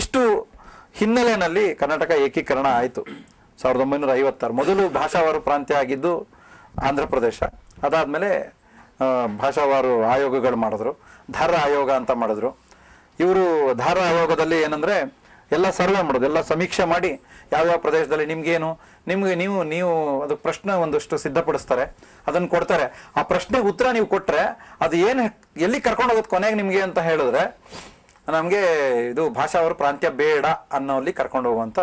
ಇಷ್ಟು ಹಿನ್ನೆಲೆಯಲ್ಲಿ ಕರ್ನಾಟಕ ಏಕೀಕರಣ ಆಯಿತು. ಸಾವಿರದ ಒಂಬೈನೂರ ಐವತ್ತಾರು. ಮೊದಲು ಭಾಷಾವಾರು ಪ್ರಾಂತ್ಯ ಆಗಿದ್ದು ಆಂಧ್ರ ಪ್ರದೇಶ. ಅದಾದಮೇಲೆ ಭಾಷಾವಾರು ಆಯೋಗಗಳು ಮಾಡಿದ್ರು. ಧಾರ ಆಯೋಗ ಅಂತ ಮಾಡಿದ್ರು. ಇವರು ಧಾರ ಆಯೋಗದಲ್ಲಿ ಏನಂದರೆ, ಎಲ್ಲ ಸರ್ವೆ ಮಾಡೋದು, ಎಲ್ಲ ಸಮೀಕ್ಷೆ ಮಾಡಿ ಯಾವ್ಯಾವ ಪ್ರದೇಶದಲ್ಲಿ ನಿಮ್ಗೇನು, ನಿಮಗೆ ನೀವು ನೀವು ಅದು ಪ್ರಶ್ನೆ ಒಂದಷ್ಟು ಸಿದ್ಧಪಡಿಸ್ತಾರೆ, ಅದನ್ನು ಕೊಡ್ತಾರೆ. ಆ ಪ್ರಶ್ನೆಗೆ ಉತ್ತರ ನೀವು ಕೊಟ್ಟರೆ ಅದು ಏನು, ಎಲ್ಲಿ ಕರ್ಕೊಂಡು ಹೋಗೋದು ಕೊನೆಗೆ ನಿಮಗೆ ಅಂತ ಹೇಳಿದ್ರೆ ನಮಗೆ ಇದು ಭಾಷಾವರು ಪ್ರಾಂತ್ಯ ಬೇಡ ಅನ್ನೋಲ್ಲಿ ಕರ್ಕೊಂಡು ಹೋಗುವಂತ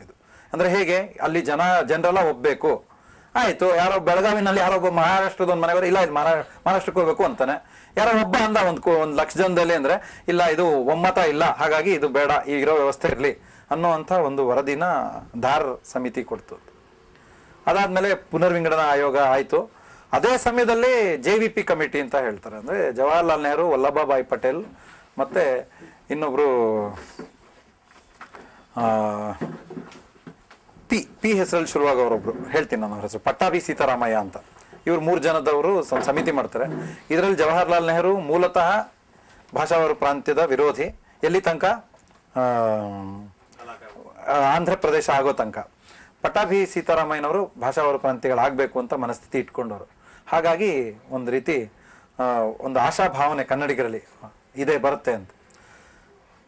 ಇದು. ಅಂದ್ರೆ ಹೇಗೆ? ಅಲ್ಲಿ ಜನ, ಜನರೆಲ್ಲ ಒಬ್ಬಬೇಕು ಆಯಿತು, ಯಾರೋ ಬೆಳಗಾವಿನಲ್ಲಿ ಯಾರೋ ಒಬ್ಬ ಮಹಾರಾಷ್ಟ್ರದ ಒಂದು ಮನೆಯವರು, ಇಲ್ಲ ಇದು ಮಹಾರಾ, ಮಹಾರಾಷ್ಟ್ರಕ್ಕೆ ಹೋಗ್ಬೇಕು ಅಂತಾನೆ. ಯಾರೋ ಒಬ್ಬ ಅಂದ ಒಂದು ಒಂದು ಲಕ್ಷ ಜನದಲ್ಲಿ ಅಂದ್ರೆ, ಇಲ್ಲ ಇದು ಒಮ್ಮತ ಇಲ್ಲ, ಹಾಗಾಗಿ ಇದು ಬೇಡ, ಈಗಿರೋ ವ್ಯವಸ್ಥೆ ಇರಲಿ ಅನ್ನೋವಂಥ ಒಂದು ವರದಿನ ಧಾರ್ ಸಮಿತಿ ಕೊಡ್ತು. ಅದಾದಮೇಲೆ ಪುನರ್ವಿಂಗಡಣಾ ಆಯೋಗ ಆಯಿತು. ಅದೇ ಸಮಯದಲ್ಲಿ ಜೆ ವಿ ಪಿ ಕಮಿಟಿ ಅಂತ ಹೇಳ್ತಾರೆ. ಅಂದ್ರೆ ಜವಾಹರ್ಲಾಲ್ ನೆಹರು ವಲ್ಲಭಾಬಾಯಿ ಪಟೇಲ್ ಮತ್ತೆ ಇನ್ನೊಬ್ಬರು ಪಿ ಪಿ ಹೆಸರಲ್ಲಿ ಶುರುವಾಗವ್ರೊಬ್ರು ಹೇಳ್ತೀನಿ ನಾನು ಅವ್ರ ಹೆಸರು. ಪಟ್ಟಾಭಿ ಸೀತಾರಾಮಯ್ಯ ಅಂತ. ಇವ್ರು ಮೂರು ಜನದವರು ಸಮಿತಿ ಮಾಡ್ತಾರೆ. ಇದರಲ್ಲಿ ಜವಾಹರ್ಲಾಲ್ ನೆಹರು ಮೂಲತಃ ಭಾಷಾವಾರು ಪ್ರಾಂತ್ಯದ ವಿರೋಧಿ. ಎಲ್ಲಿ ತನಕ? ಆಂಧ್ರ ಪ್ರದೇಶ ಆಗೋ ತನಕ. ಪಟ್ಟಾಭಿ ಸೀತಾರಾಮಯ್ಯನವರು ಭಾಷಾವಾರು ಪ್ರಾಂತ್ಯಗಳಾಗಬೇಕು ಅಂತ ಮನಸ್ಥಿತಿ ಇಟ್ಕೊಂಡವರು. ಹಾಗಾಗಿ ಒಂದು ರೀತಿ ಒಂದು ಆಶಾಭಾವನೆ ಕನ್ನಡಿಗರಲ್ಲಿ. ಇದೆ, ಬರುತ್ತೆ ಅಂತ.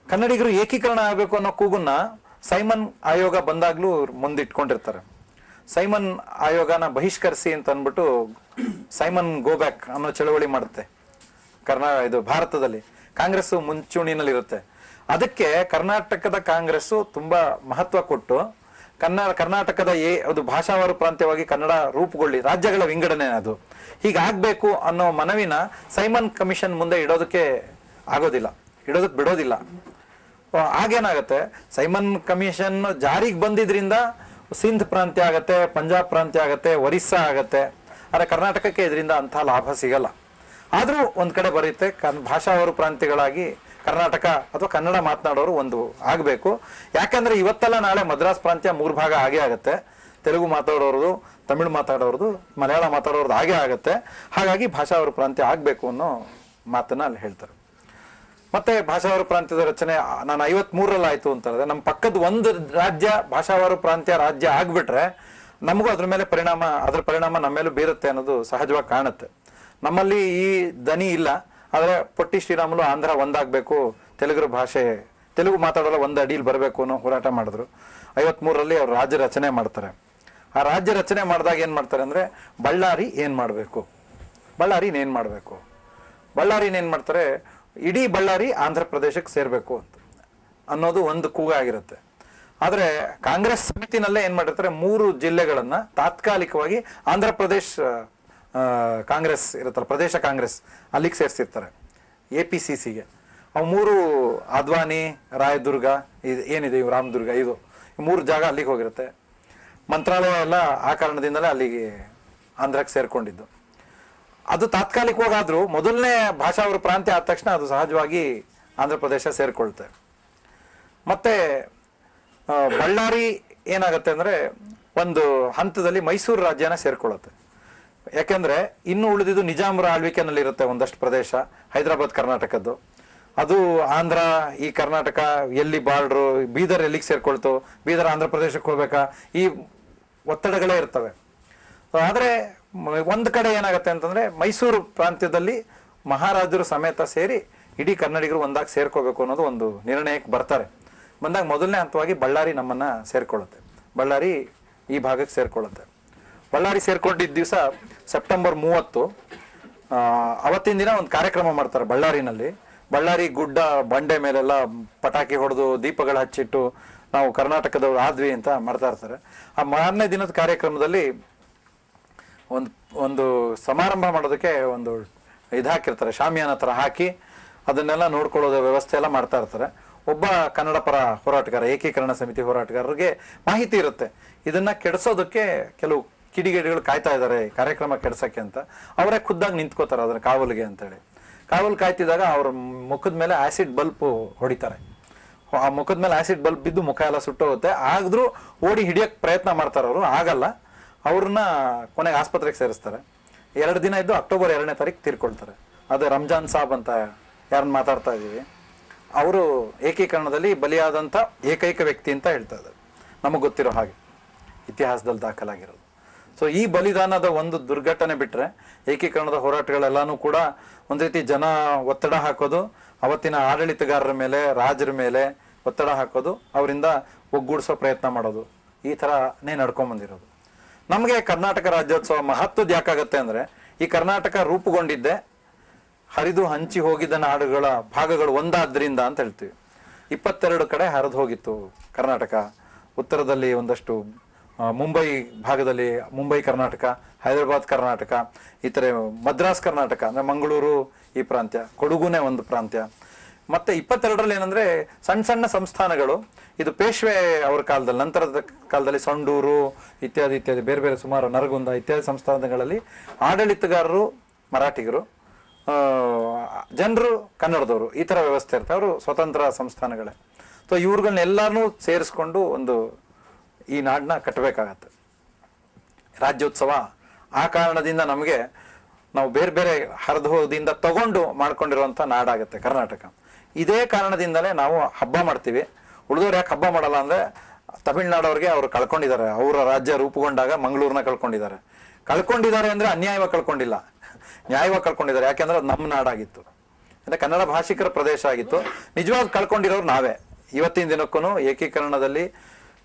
ಕನ್ನಡಿಗರು ಏಕೀಕರಣ ಆಗಬೇಕು ಅನ್ನೋ ಕೂಗನ್ನ ಸೈಮನ್ ಆಯೋಗ ಬಂದಾಗ್ಲೂ ಮುಂದಿಟ್ಕೊಂಡಿರ್ತಾರೆ. ಸೈಮನ್ ಆಯೋಗನ ಬಹಿಷ್ಕರಿಸಿ ಅಂತ ಅಂದ್ಬಿಟ್ಟು ಸೈಮನ್ ಗೋ ಬ್ಯಾಕ್ ಅನ್ನೋ ಚಳವಳಿ ಮಾಡುತ್ತೆ. ಕರ್ನಾ, ಇದು ಭಾರತದಲ್ಲಿ. ಕಾಂಗ್ರೆಸ್ ಮುಂಚೂಣಿನಲ್ಲಿ ಇರುತ್ತೆ ಅದಕ್ಕೆ ಕರ್ನಾಟಕದ ಕಾಂಗ್ರೆಸ್ ತುಂಬಾ ಮಹತ್ವ ಕೊಟ್ಟು, ಕನ್ನಡ, ಕರ್ನಾಟಕದ ಏ ಅದು ಭಾಷಾವಾರು ಪ್ರಾಂತ್ಯವಾಗಿ ಕನ್ನಡ ರೂಪುಗೊಳ್ಳಿ, ರಾಜ್ಯಗಳ ವಿಂಗಡಣೆ ಅದು. ಹೀಗಾಗಬೇಕು ಅನ್ನೋ ಮನವಿನ ಸೈಮನ್ ಕಮಿಷನ್ ಮುಂದೆ ಇಡೋದಕ್ಕೆ ಆಗೋದಿಲ್ಲ ಇಡೋದಕ್ಕೆ ಬಿಡೋದಿಲ್ಲ. ಆಗೇನಾಗುತ್ತೆ ಸೈಮನ್ ಕಮಿಷನ್ ಜಾರಿಗೆ ಬಂದಿದ್ರಿಂದ ಸಿಂಧ್ ಪ್ರಾಂತ್ಯ ಆಗತ್ತೆ, ಪಂಜಾಬ್ ಪ್ರಾಂತ್ಯ ಆಗತ್ತೆ, ಒರಿಸ್ಸಾ ಆಗತ್ತೆ, ಆದರೆ ಕರ್ನಾಟಕಕ್ಕೆ ಇದರಿಂದ ಅಂಥ ಲಾಭ ಸಿಗಲ್ಲ. ಆದರೂ ಒಂದು ಕಡೆ ಬರುತ್ತೆ, ಕನ್, ಭಾಷಾವರು ಪ್ರಾಂತ್ಯಗಳಾಗಿ ಕರ್ನಾಟಕ ಅಥವಾ ಕನ್ನಡ ಮಾತನಾಡೋರು ಒಂದು ಆಗಬೇಕು. ಯಾಕಂದರೆ ಇವತ್ತೆಲ್ಲ ನಾಳೆ ಮದ್ರಾಸ್ ಪ್ರಾಂತ್ಯ ಮೂರು ಭಾಗ ಆಗೇ ಆಗುತ್ತೆ. ತೆಲುಗು ಮಾತಾಡೋರ್ದು, ತಮಿಳು ಮಾತಾಡೋರ್ದು, ಮಲಯಾಳ ಮಾತಾಡೋರ್ದು ಹಾಗೆ ಆಗುತ್ತೆ. ಹಾಗಾಗಿ ಭಾಷಾವಾರು ಪ್ರಾಂತ್ಯ ಆಗಬೇಕು ಅನ್ನೋ ಮಾತನ್ನು ಅಲ್ಲಿ ಹೇಳ್ತಾರೆ. ಮತ್ತೆ ಭಾಷಾವಾರು ಪ್ರಾಂತ್ಯದ ರಚನೆ, ನಾನು ಐವತ್ ಮೂರಲ್ಲಿ ಆಯ್ತು ಅಂತ ನಮ್ಮ ಪಕ್ಕದ ಒಂದು ರಾಜ್ಯ ಭಾಷಾವಾರು ಪ್ರಾಂತ್ಯ ರಾಜ್ಯ ಆಗ್ಬಿಟ್ರೆ, ನಮಗೂ ಅದ್ರ ಮೇಲೆ ಪರಿಣಾಮ, ಅದ್ರ ಪರಿಣಾಮ ನಮ್ಮ ಮೇಲೂ ಬೀರುತ್ತೆ ಅನ್ನೋದು ಸಹಜವಾಗಿ ಕಾಣುತ್ತೆ. ನಮ್ಮಲ್ಲಿ ಈ ದನಿ ಇಲ್ಲ, ಆದರೆ ಪೊಟ್ಟಿ ಶ್ರೀರಾಮುಲು ಆಂಧ್ರ ಒಂದಾಗಬೇಕು, ತೆಲುಗು ಭಾಷೆ, ತೆಲುಗು ಮಾತಾಡೋಲ್ಲ ಒಂದು ಅಡಿಯಲ್ಲಿ ಬರಬೇಕು ಅನ್ನೋ ಹೋರಾಟ ಮಾಡಿದ್ರು. ಐವತ್ಮೂರರಲ್ಲಿ ಅವರು ರಾಜ್ಯ ರಚನೆ ಮಾಡ್ತಾರೆ. ಆ ರಾಜ್ಯ ರಚನೆ ಮಾಡಿದಾಗ ಏನು ಮಾಡ್ತಾರೆ ಅಂದ್ರೆ, ಬಳ್ಳಾರಿ ಏನು ಮಾಡಬೇಕು? ಬಳ್ಳಾರಿನ ಏನ್ ಮಾಡಬೇಕು? ಬಳ್ಳಾರಿನ ಏನ್ ಮಾಡ್ತಾರೆ? ಇಡೀ ಬಳ್ಳಾರಿ ಆಂಧ್ರ ಪ್ರದೇಶಕ್ಕೆ ಸೇರಬೇಕು ಅಂತ ಅನ್ನೋದು ಒಂದು ಕೂಗ ಆಗಿರುತ್ತೆ. ಆದರೆ ಕಾಂಗ್ರೆಸ್ ಸಮಿತಿನಲ್ಲೇ ಏನು ಮಾಡಿರ್ತಾರೆ? ಮೂರು ಜಿಲ್ಲೆಗಳನ್ನು ತಾತ್ಕಾಲಿಕವಾಗಿ ಆಂಧ್ರ ಪ್ರದೇಶ್ ಕಾಂಗ್ರೆಸ್ ಇರುತ್ತಲ್ಲ, ಪ್ರದೇಶ ಕಾಂಗ್ರೆಸ್ ಅಲ್ಲಿಗೆ ಸೇರಿಸಿರ್ತಾರೆ, ಎ ಪಿ ಸಿ ಸಿಗೆ. ಅವು ಮೂರು ಅದ್ವಾನಿ, ರಾಯದುರ್ಗ ಇದು ಏನಿದೆ ಇವು, ರಾಮದುರ್ಗ, ಇದು ಮೂರು ಜಾಗ ಅಲ್ಲಿಗೆ ಹೋಗಿರುತ್ತೆ. ಮಂತ್ರಾಲಯ ಎಲ್ಲ ಆ ಕಾರಣದಿಂದಲೇ ಅಲ್ಲಿಗೆ ಆಂಧ್ರಕ್ಕೆ ಸೇರ್ಕೊಂಡಿದ್ದು. ಅದು ತಾತ್ಕಾಲಿಕವಾಗಾದರೂ ಮೊದಲನೇ ಭಾಷಾವರ ಪ್ರಾಂತ್ಯ ಆದ ತಕ್ಷಣ ಅದು ಸಹಜವಾಗಿ ಆಂಧ್ರ ಪ್ರದೇಶ ಸೇರ್ಕೊಳ್ತೆ. ಮತ್ತೆ ಬಳ್ಳಾರಿ ಏನಾಗುತ್ತೆ ಅಂದ್ರೆ ಒಂದು ಹಂತದಲ್ಲಿ ಮೈಸೂರು ರಾಜ್ಯನ ಸೇರ್ಕೊಳ್ಳುತ್ತೆ ಯಾಕೆಂದ್ರೆ ಇನ್ನು ಉಳಿದಿದ್ದು ನಿಜಾಮರ ಆಳ್ವಿಕೆನಲ್ಲಿ ಇರುತ್ತೆ ಒಂದಷ್ಟು ಪ್ರದೇಶ, ಹೈದರಾಬಾದ್ ಕರ್ನಾಟಕದ್ದು. ಅದು ಆಂಧ್ರ, ಈ ಕರ್ನಾಟಕ, ಎಲ್ಲಿ ಬಾರ್ಡ್ರು ಬೀದರ್ ಎಲ್ಲಿಗೆ ಸೇರ್ಕೊಳ್ತು, ಬೀದರ್ ಆಂಧ್ರ ಪ್ರದೇಶಕ್ಕೆ ಹೋಗ್ಬೇಕಾ, ಈ ಒತ್ತಡಗಳೇ ಇರ್ತವೆ. ಆದ್ರೆ ಒಂದ್ ಕಡೆ ಏನಾಗುತ್ತೆ ಅಂತಂದ್ರೆ ಮೈಸೂರು ಪ್ರಾಂತ್ಯದಲ್ಲಿ ಮಹಾರಾಜರು ಸಮೇತ ಸೇರಿ ಇಡೀ ಕನ್ನಡಿಗರು ಒಂದಾಗಿ ಸೇರ್ಕೋಬೇಕು ಅನ್ನೋದು ಒಂದು ನಿರ್ಣಯಕ್ಕೆ ಬರ್ತಾರೆ. ಬಂದಾಗ ಮೊದಲನೇ ಹಂತವಾಗಿ ಬಳ್ಳಾರಿ ನಮ್ಮನ್ನ ಸೇರ್ಕೊಳ್ಳುತ್ತೆ. ಬಳ್ಳಾರಿ ಈ ಭಾಗಕ್ಕೆ ಸೇರ್ಕೊಳ್ಳುತ್ತೆ. ಬಳ್ಳಾರಿ ಸೇರ್ಕೊಂಡಿದ್ದ ದಿವಸ ಸೆಪ್ಟೆಂಬರ್ ಮೂವತ್ತು ಅವತ್ತಿನ ದಿನ ಒಂದು ಕಾರ್ಯಕ್ರಮ ಮಾಡ್ತಾರೆ ಬಳ್ಳಾರಿನಲ್ಲಿ. ಬಳ್ಳಾರಿ ಗುಡ್ಡ ಬಂಡೆ ಮೇಲೆಲ್ಲ ಪಟಾಕಿ ಹೊಡೆದು ದೀಪಗಳು ಹಚ್ಚಿಟ್ಟು ನಾವು ಕರ್ನಾಟಕದವ್ರು ಆದ್ವಿ ಅಂತ ಮಾಡ್ತಾ ಇರ್ತಾರೆ. ಆ ಮಾರನೇ ದಿನದ ಕಾರ್ಯಕ್ರಮದಲ್ಲಿ ಒಂದು ಒಂದು ಸಮಾರಂಭ ಮಾಡೋದಕ್ಕೆ ಒಂದು ಇದು ಹಾಕಿರ್ತಾರೆ ಶಾಮಿಯಾನ ಥರ ಹಾಕಿ ಅದನ್ನೆಲ್ಲ ನೋಡ್ಕೊಳ್ಳೋದು ವ್ಯವಸ್ಥೆ ಎಲ್ಲ ಮಾಡ್ತಾ ಇರ್ತಾರೆ. ಒಬ್ಬ ಕನ್ನಡ ಪರ ಹೋರಾಟಗಾರ, ಏಕೀಕರಣ ಸಮಿತಿ ಹೋರಾಟಗಾರರಿಗೆ ಮಾಹಿತಿ ಇರುತ್ತೆ. ಇದನ್ನ ಕೆಡಿಸೋದಕ್ಕೆ ಕೆಲವು ಕಿಡಿಗೇಡಿಗಳು ಕಾಯ್ತಾ ಇದ್ದಾರೆ ಕಾರ್ಯಕ್ರಮ ಕೆಡ್ಸಕ್ಕೆ ಅಂತ. ಅವರೇ ಖುದ್ದಾಗಿ ನಿಂತ್ಕೋತಾರೆ ಅದರ ಕಾವಲಿಗೆ ಅಂತೇಳಿ. ಕಾವಲು ಕಾಯ್ತಿದ್ದಾಗ ಅವ್ರ ಮುಖದ ಮೇಲೆ ಆಸಿಡ್ ಬಲ್ಪ್ ಹೊಡಿತಾರೆ. ಆ ಮುಖದ ಮೇಲೆ ಆಸಿಡ್ ಬಲ್ಪ್ ಬಿದ್ದು ಮುಖ ಎಲ್ಲ ಸುಟ್ಟೋಗುತ್ತೆ. ಆದರೂ ಓಡಿ ಹಿಡಿಯೋಕ್ಕೆ ಪ್ರಯತ್ನ ಮಾಡ್ತಾರೆ ಅವರು. ಆಗಲ್ಲ. ಅವ್ರನ್ನ ಕೊನೆಗೆ ಆಸ್ಪತ್ರೆಗೆ ಸೇರಿಸ್ತಾರೆ. ಎರಡು ದಿನ ಇದ್ದು ಅಕ್ಟೋಬರ್ ಎರಡನೇ ತಾರೀಕು ತೀರ್ಕೊಳ್ತಾರೆ. ಅದು ರಂಜಾನ್ ಸಾಬ್ ಅಂತ ಯಾರನ್ನ ಮಾತಾಡ್ತಾ ಇದ್ದೀವಿ. ಅವರು ಏಕೀಕರಣದಲ್ಲಿ ಬಲಿಯಾದಂಥ ಏಕೈಕ ವ್ಯಕ್ತಿ ಅಂತ ಹೇಳ್ತಾ ಇದ್ದಾರೆ. ನಮಗೆ ಗೊತ್ತಿರೋ ಹಾಗೆ. ಇತಿಹಾಸದಲ್ಲಿ ದಾಖಲಾಗಿರೋದು. ಸೊ ಈ ಬಲಿದಾನದ ಒಂದು ದುರ್ಘಟನೆ ಬಿಟ್ಟರೆ ಏಕೀಕರಣದ ಹೋರಾಟಗಳೆಲ್ಲನೂ ಕೂಡ ಒಂದು ರೀತಿ ಜನ ಒತ್ತಡ ಹಾಕೋದು, ಅವತ್ತಿನ ಆಡಳಿತಗಾರರ ಮೇಲೆ, ರಾಜರ ಮೇಲೆ ಒತ್ತಡ ಹಾಕೋದು, ಅವರಿಂದ ಒಗ್ಗೂಡಿಸೋ ಪ್ರಯತ್ನ ಮಾಡೋದು. ಈ ಥರನೇ ನಡ್ಕೊಂಡ್ ಬಂದಿರೋದು ನಮಗೆ ಕರ್ನಾಟಕ ರಾಜ್ಯೋತ್ಸವ ಮಹತ್ವದ ಯಾಕಾಗತ್ತೆ ಅಂದ್ರೆ, ಈ ಕರ್ನಾಟಕ ರೂಪುಗೊಂಡಿದ್ದೆ, ಹರಿದು ಹಂಚಿ ಹೋಗಿದ್ದ ನಾಡುಗಳ ಭಾಗಗಳು ಒಂದಾದ್ರಿಂದ ಅಂತ ಹೇಳ್ತೀವಿ. ಇಪ್ಪತ್ತೆರಡು ಕಡೆ ಹರಿದು ಹೋಗಿತ್ತು ಕರ್ನಾಟಕ. ಉತ್ತರದಲ್ಲಿ ಒಂದಷ್ಟು ಮುಂಬೈ ಭಾಗದಲ್ಲಿ ಮುಂಬೈ ಕರ್ನಾಟಕ, ಹೈದರಾಬಾದ್ ಕರ್ನಾಟಕ ಥರ ಮದ್ರಾಸ್ ಕರ್ನಾಟಕ, ಅಂದರೆ ಮಂಗಳೂರು ಈ ಪ್ರಾಂತ್ಯ, ಕೊಡಗುನೇ ಒಂದು ಪ್ರಾಂತ್ಯ. ಮತ್ತೆ ಇಪ್ಪತ್ತೆರಡರಲ್ಲಿ ಏನಂದ್ರೆ ಸಣ್ಣ ಸಣ್ಣ ಸಂಸ್ಥಾನಗಳು. ಇದು ಪೇಶ್ವೆ ಅವರ ಕಾಲದಲ್ಲಿ, ನಂತರದ ಕಾಲದಲ್ಲಿ ಸಂಡೂರು ಇತ್ಯಾದಿ ಇತ್ಯಾದಿ, ಬೇರೆ ಬೇರೆ ಸುಮಾರು ನರಗುಂದ ಇತ್ಯಾದಿ ಸಂಸ್ಥಾನಗಳಲ್ಲಿ ಆಡಳಿತಗಾರರು, ಮರಾಠಿಗರು ಜನರು ಕನ್ನಡದವರು, ಈ ಥರ ವ್ಯವಸ್ಥೆ ಇರ್ತಾರೆ ಅವರು ಸ್ವತಂತ್ರ ಸಂಸ್ಥಾನಗಳೇ. ಸೊ ಇವ್ರುಗಳನ್ನೆಲ್ಲಾನು ಸೇರಿಸ್ಕೊಂಡು ಒಂದು ಈ ನಾಡನ್ನ ಕಟ್ಟಬೇಕಾಗತ್ತೆ ರಾಜ್ಯೋತ್ಸವ ಆ ಕಾರಣದಿಂದ ನಮಗೆ ನಾವು ಬೇರೆ ಬೇರೆ ಹರಿದೋದಿಂದ ತಗೊಂಡು ಮಾಡ್ಕೊಂಡಿರುವಂತ ನಾಡಾಗುತ್ತೆ ಕರ್ನಾಟಕ. ಇದೇ ಕಾರಣದಿಂದಲೇ ನಾವು ಹಬ್ಬ ಮಾಡ್ತೀವಿ. ಉಳಿದವ್ರು ಯಾಕೆ ಹಬ್ಬ ಮಾಡಲ್ಲ ಅಂದ್ರೆ ತಮಿಳ್ನಾಡವ್ರಿಗೆ ಅವರು ಕಳ್ಕೊಂಡಿದ್ದಾರೆ. ಅವರ ರಾಜ್ಯ ರೂಪುಗೊಂಡಾಗ ಮಂಗಳೂರನ್ನ ಕಳ್ಕೊಂಡಿದ್ದಾರೆ. ಕಳ್ಕೊಂಡಿದ್ದಾರೆ ಅಂದ್ರೆ ಅನ್ಯಾಯವಾಗಿ ಕಳ್ಕೊಂಡಿಲ್ಲ. ನ್ಯಾಯವಾಗಿ ಕಳ್ಕೊಂಡಿದ್ದಾರೆ. ಯಾಕೆಂದ್ರೆ ಅದು ನಮ್ಮ ನಾಡಾಗಿತ್ತು. ಅಂದ್ರೆ ಕನ್ನಡ ಭಾಷಿಕರ ಪ್ರದೇಶ ಆಗಿತ್ತು. ನಿಜವಾಗ್ ಕಳ್ಕೊಂಡಿರೋರು ನಾವೇ. ಇವತ್ತಿನ ದಿನಕ್ಕೂ ಏಕೀಕರಣದಲ್ಲಿ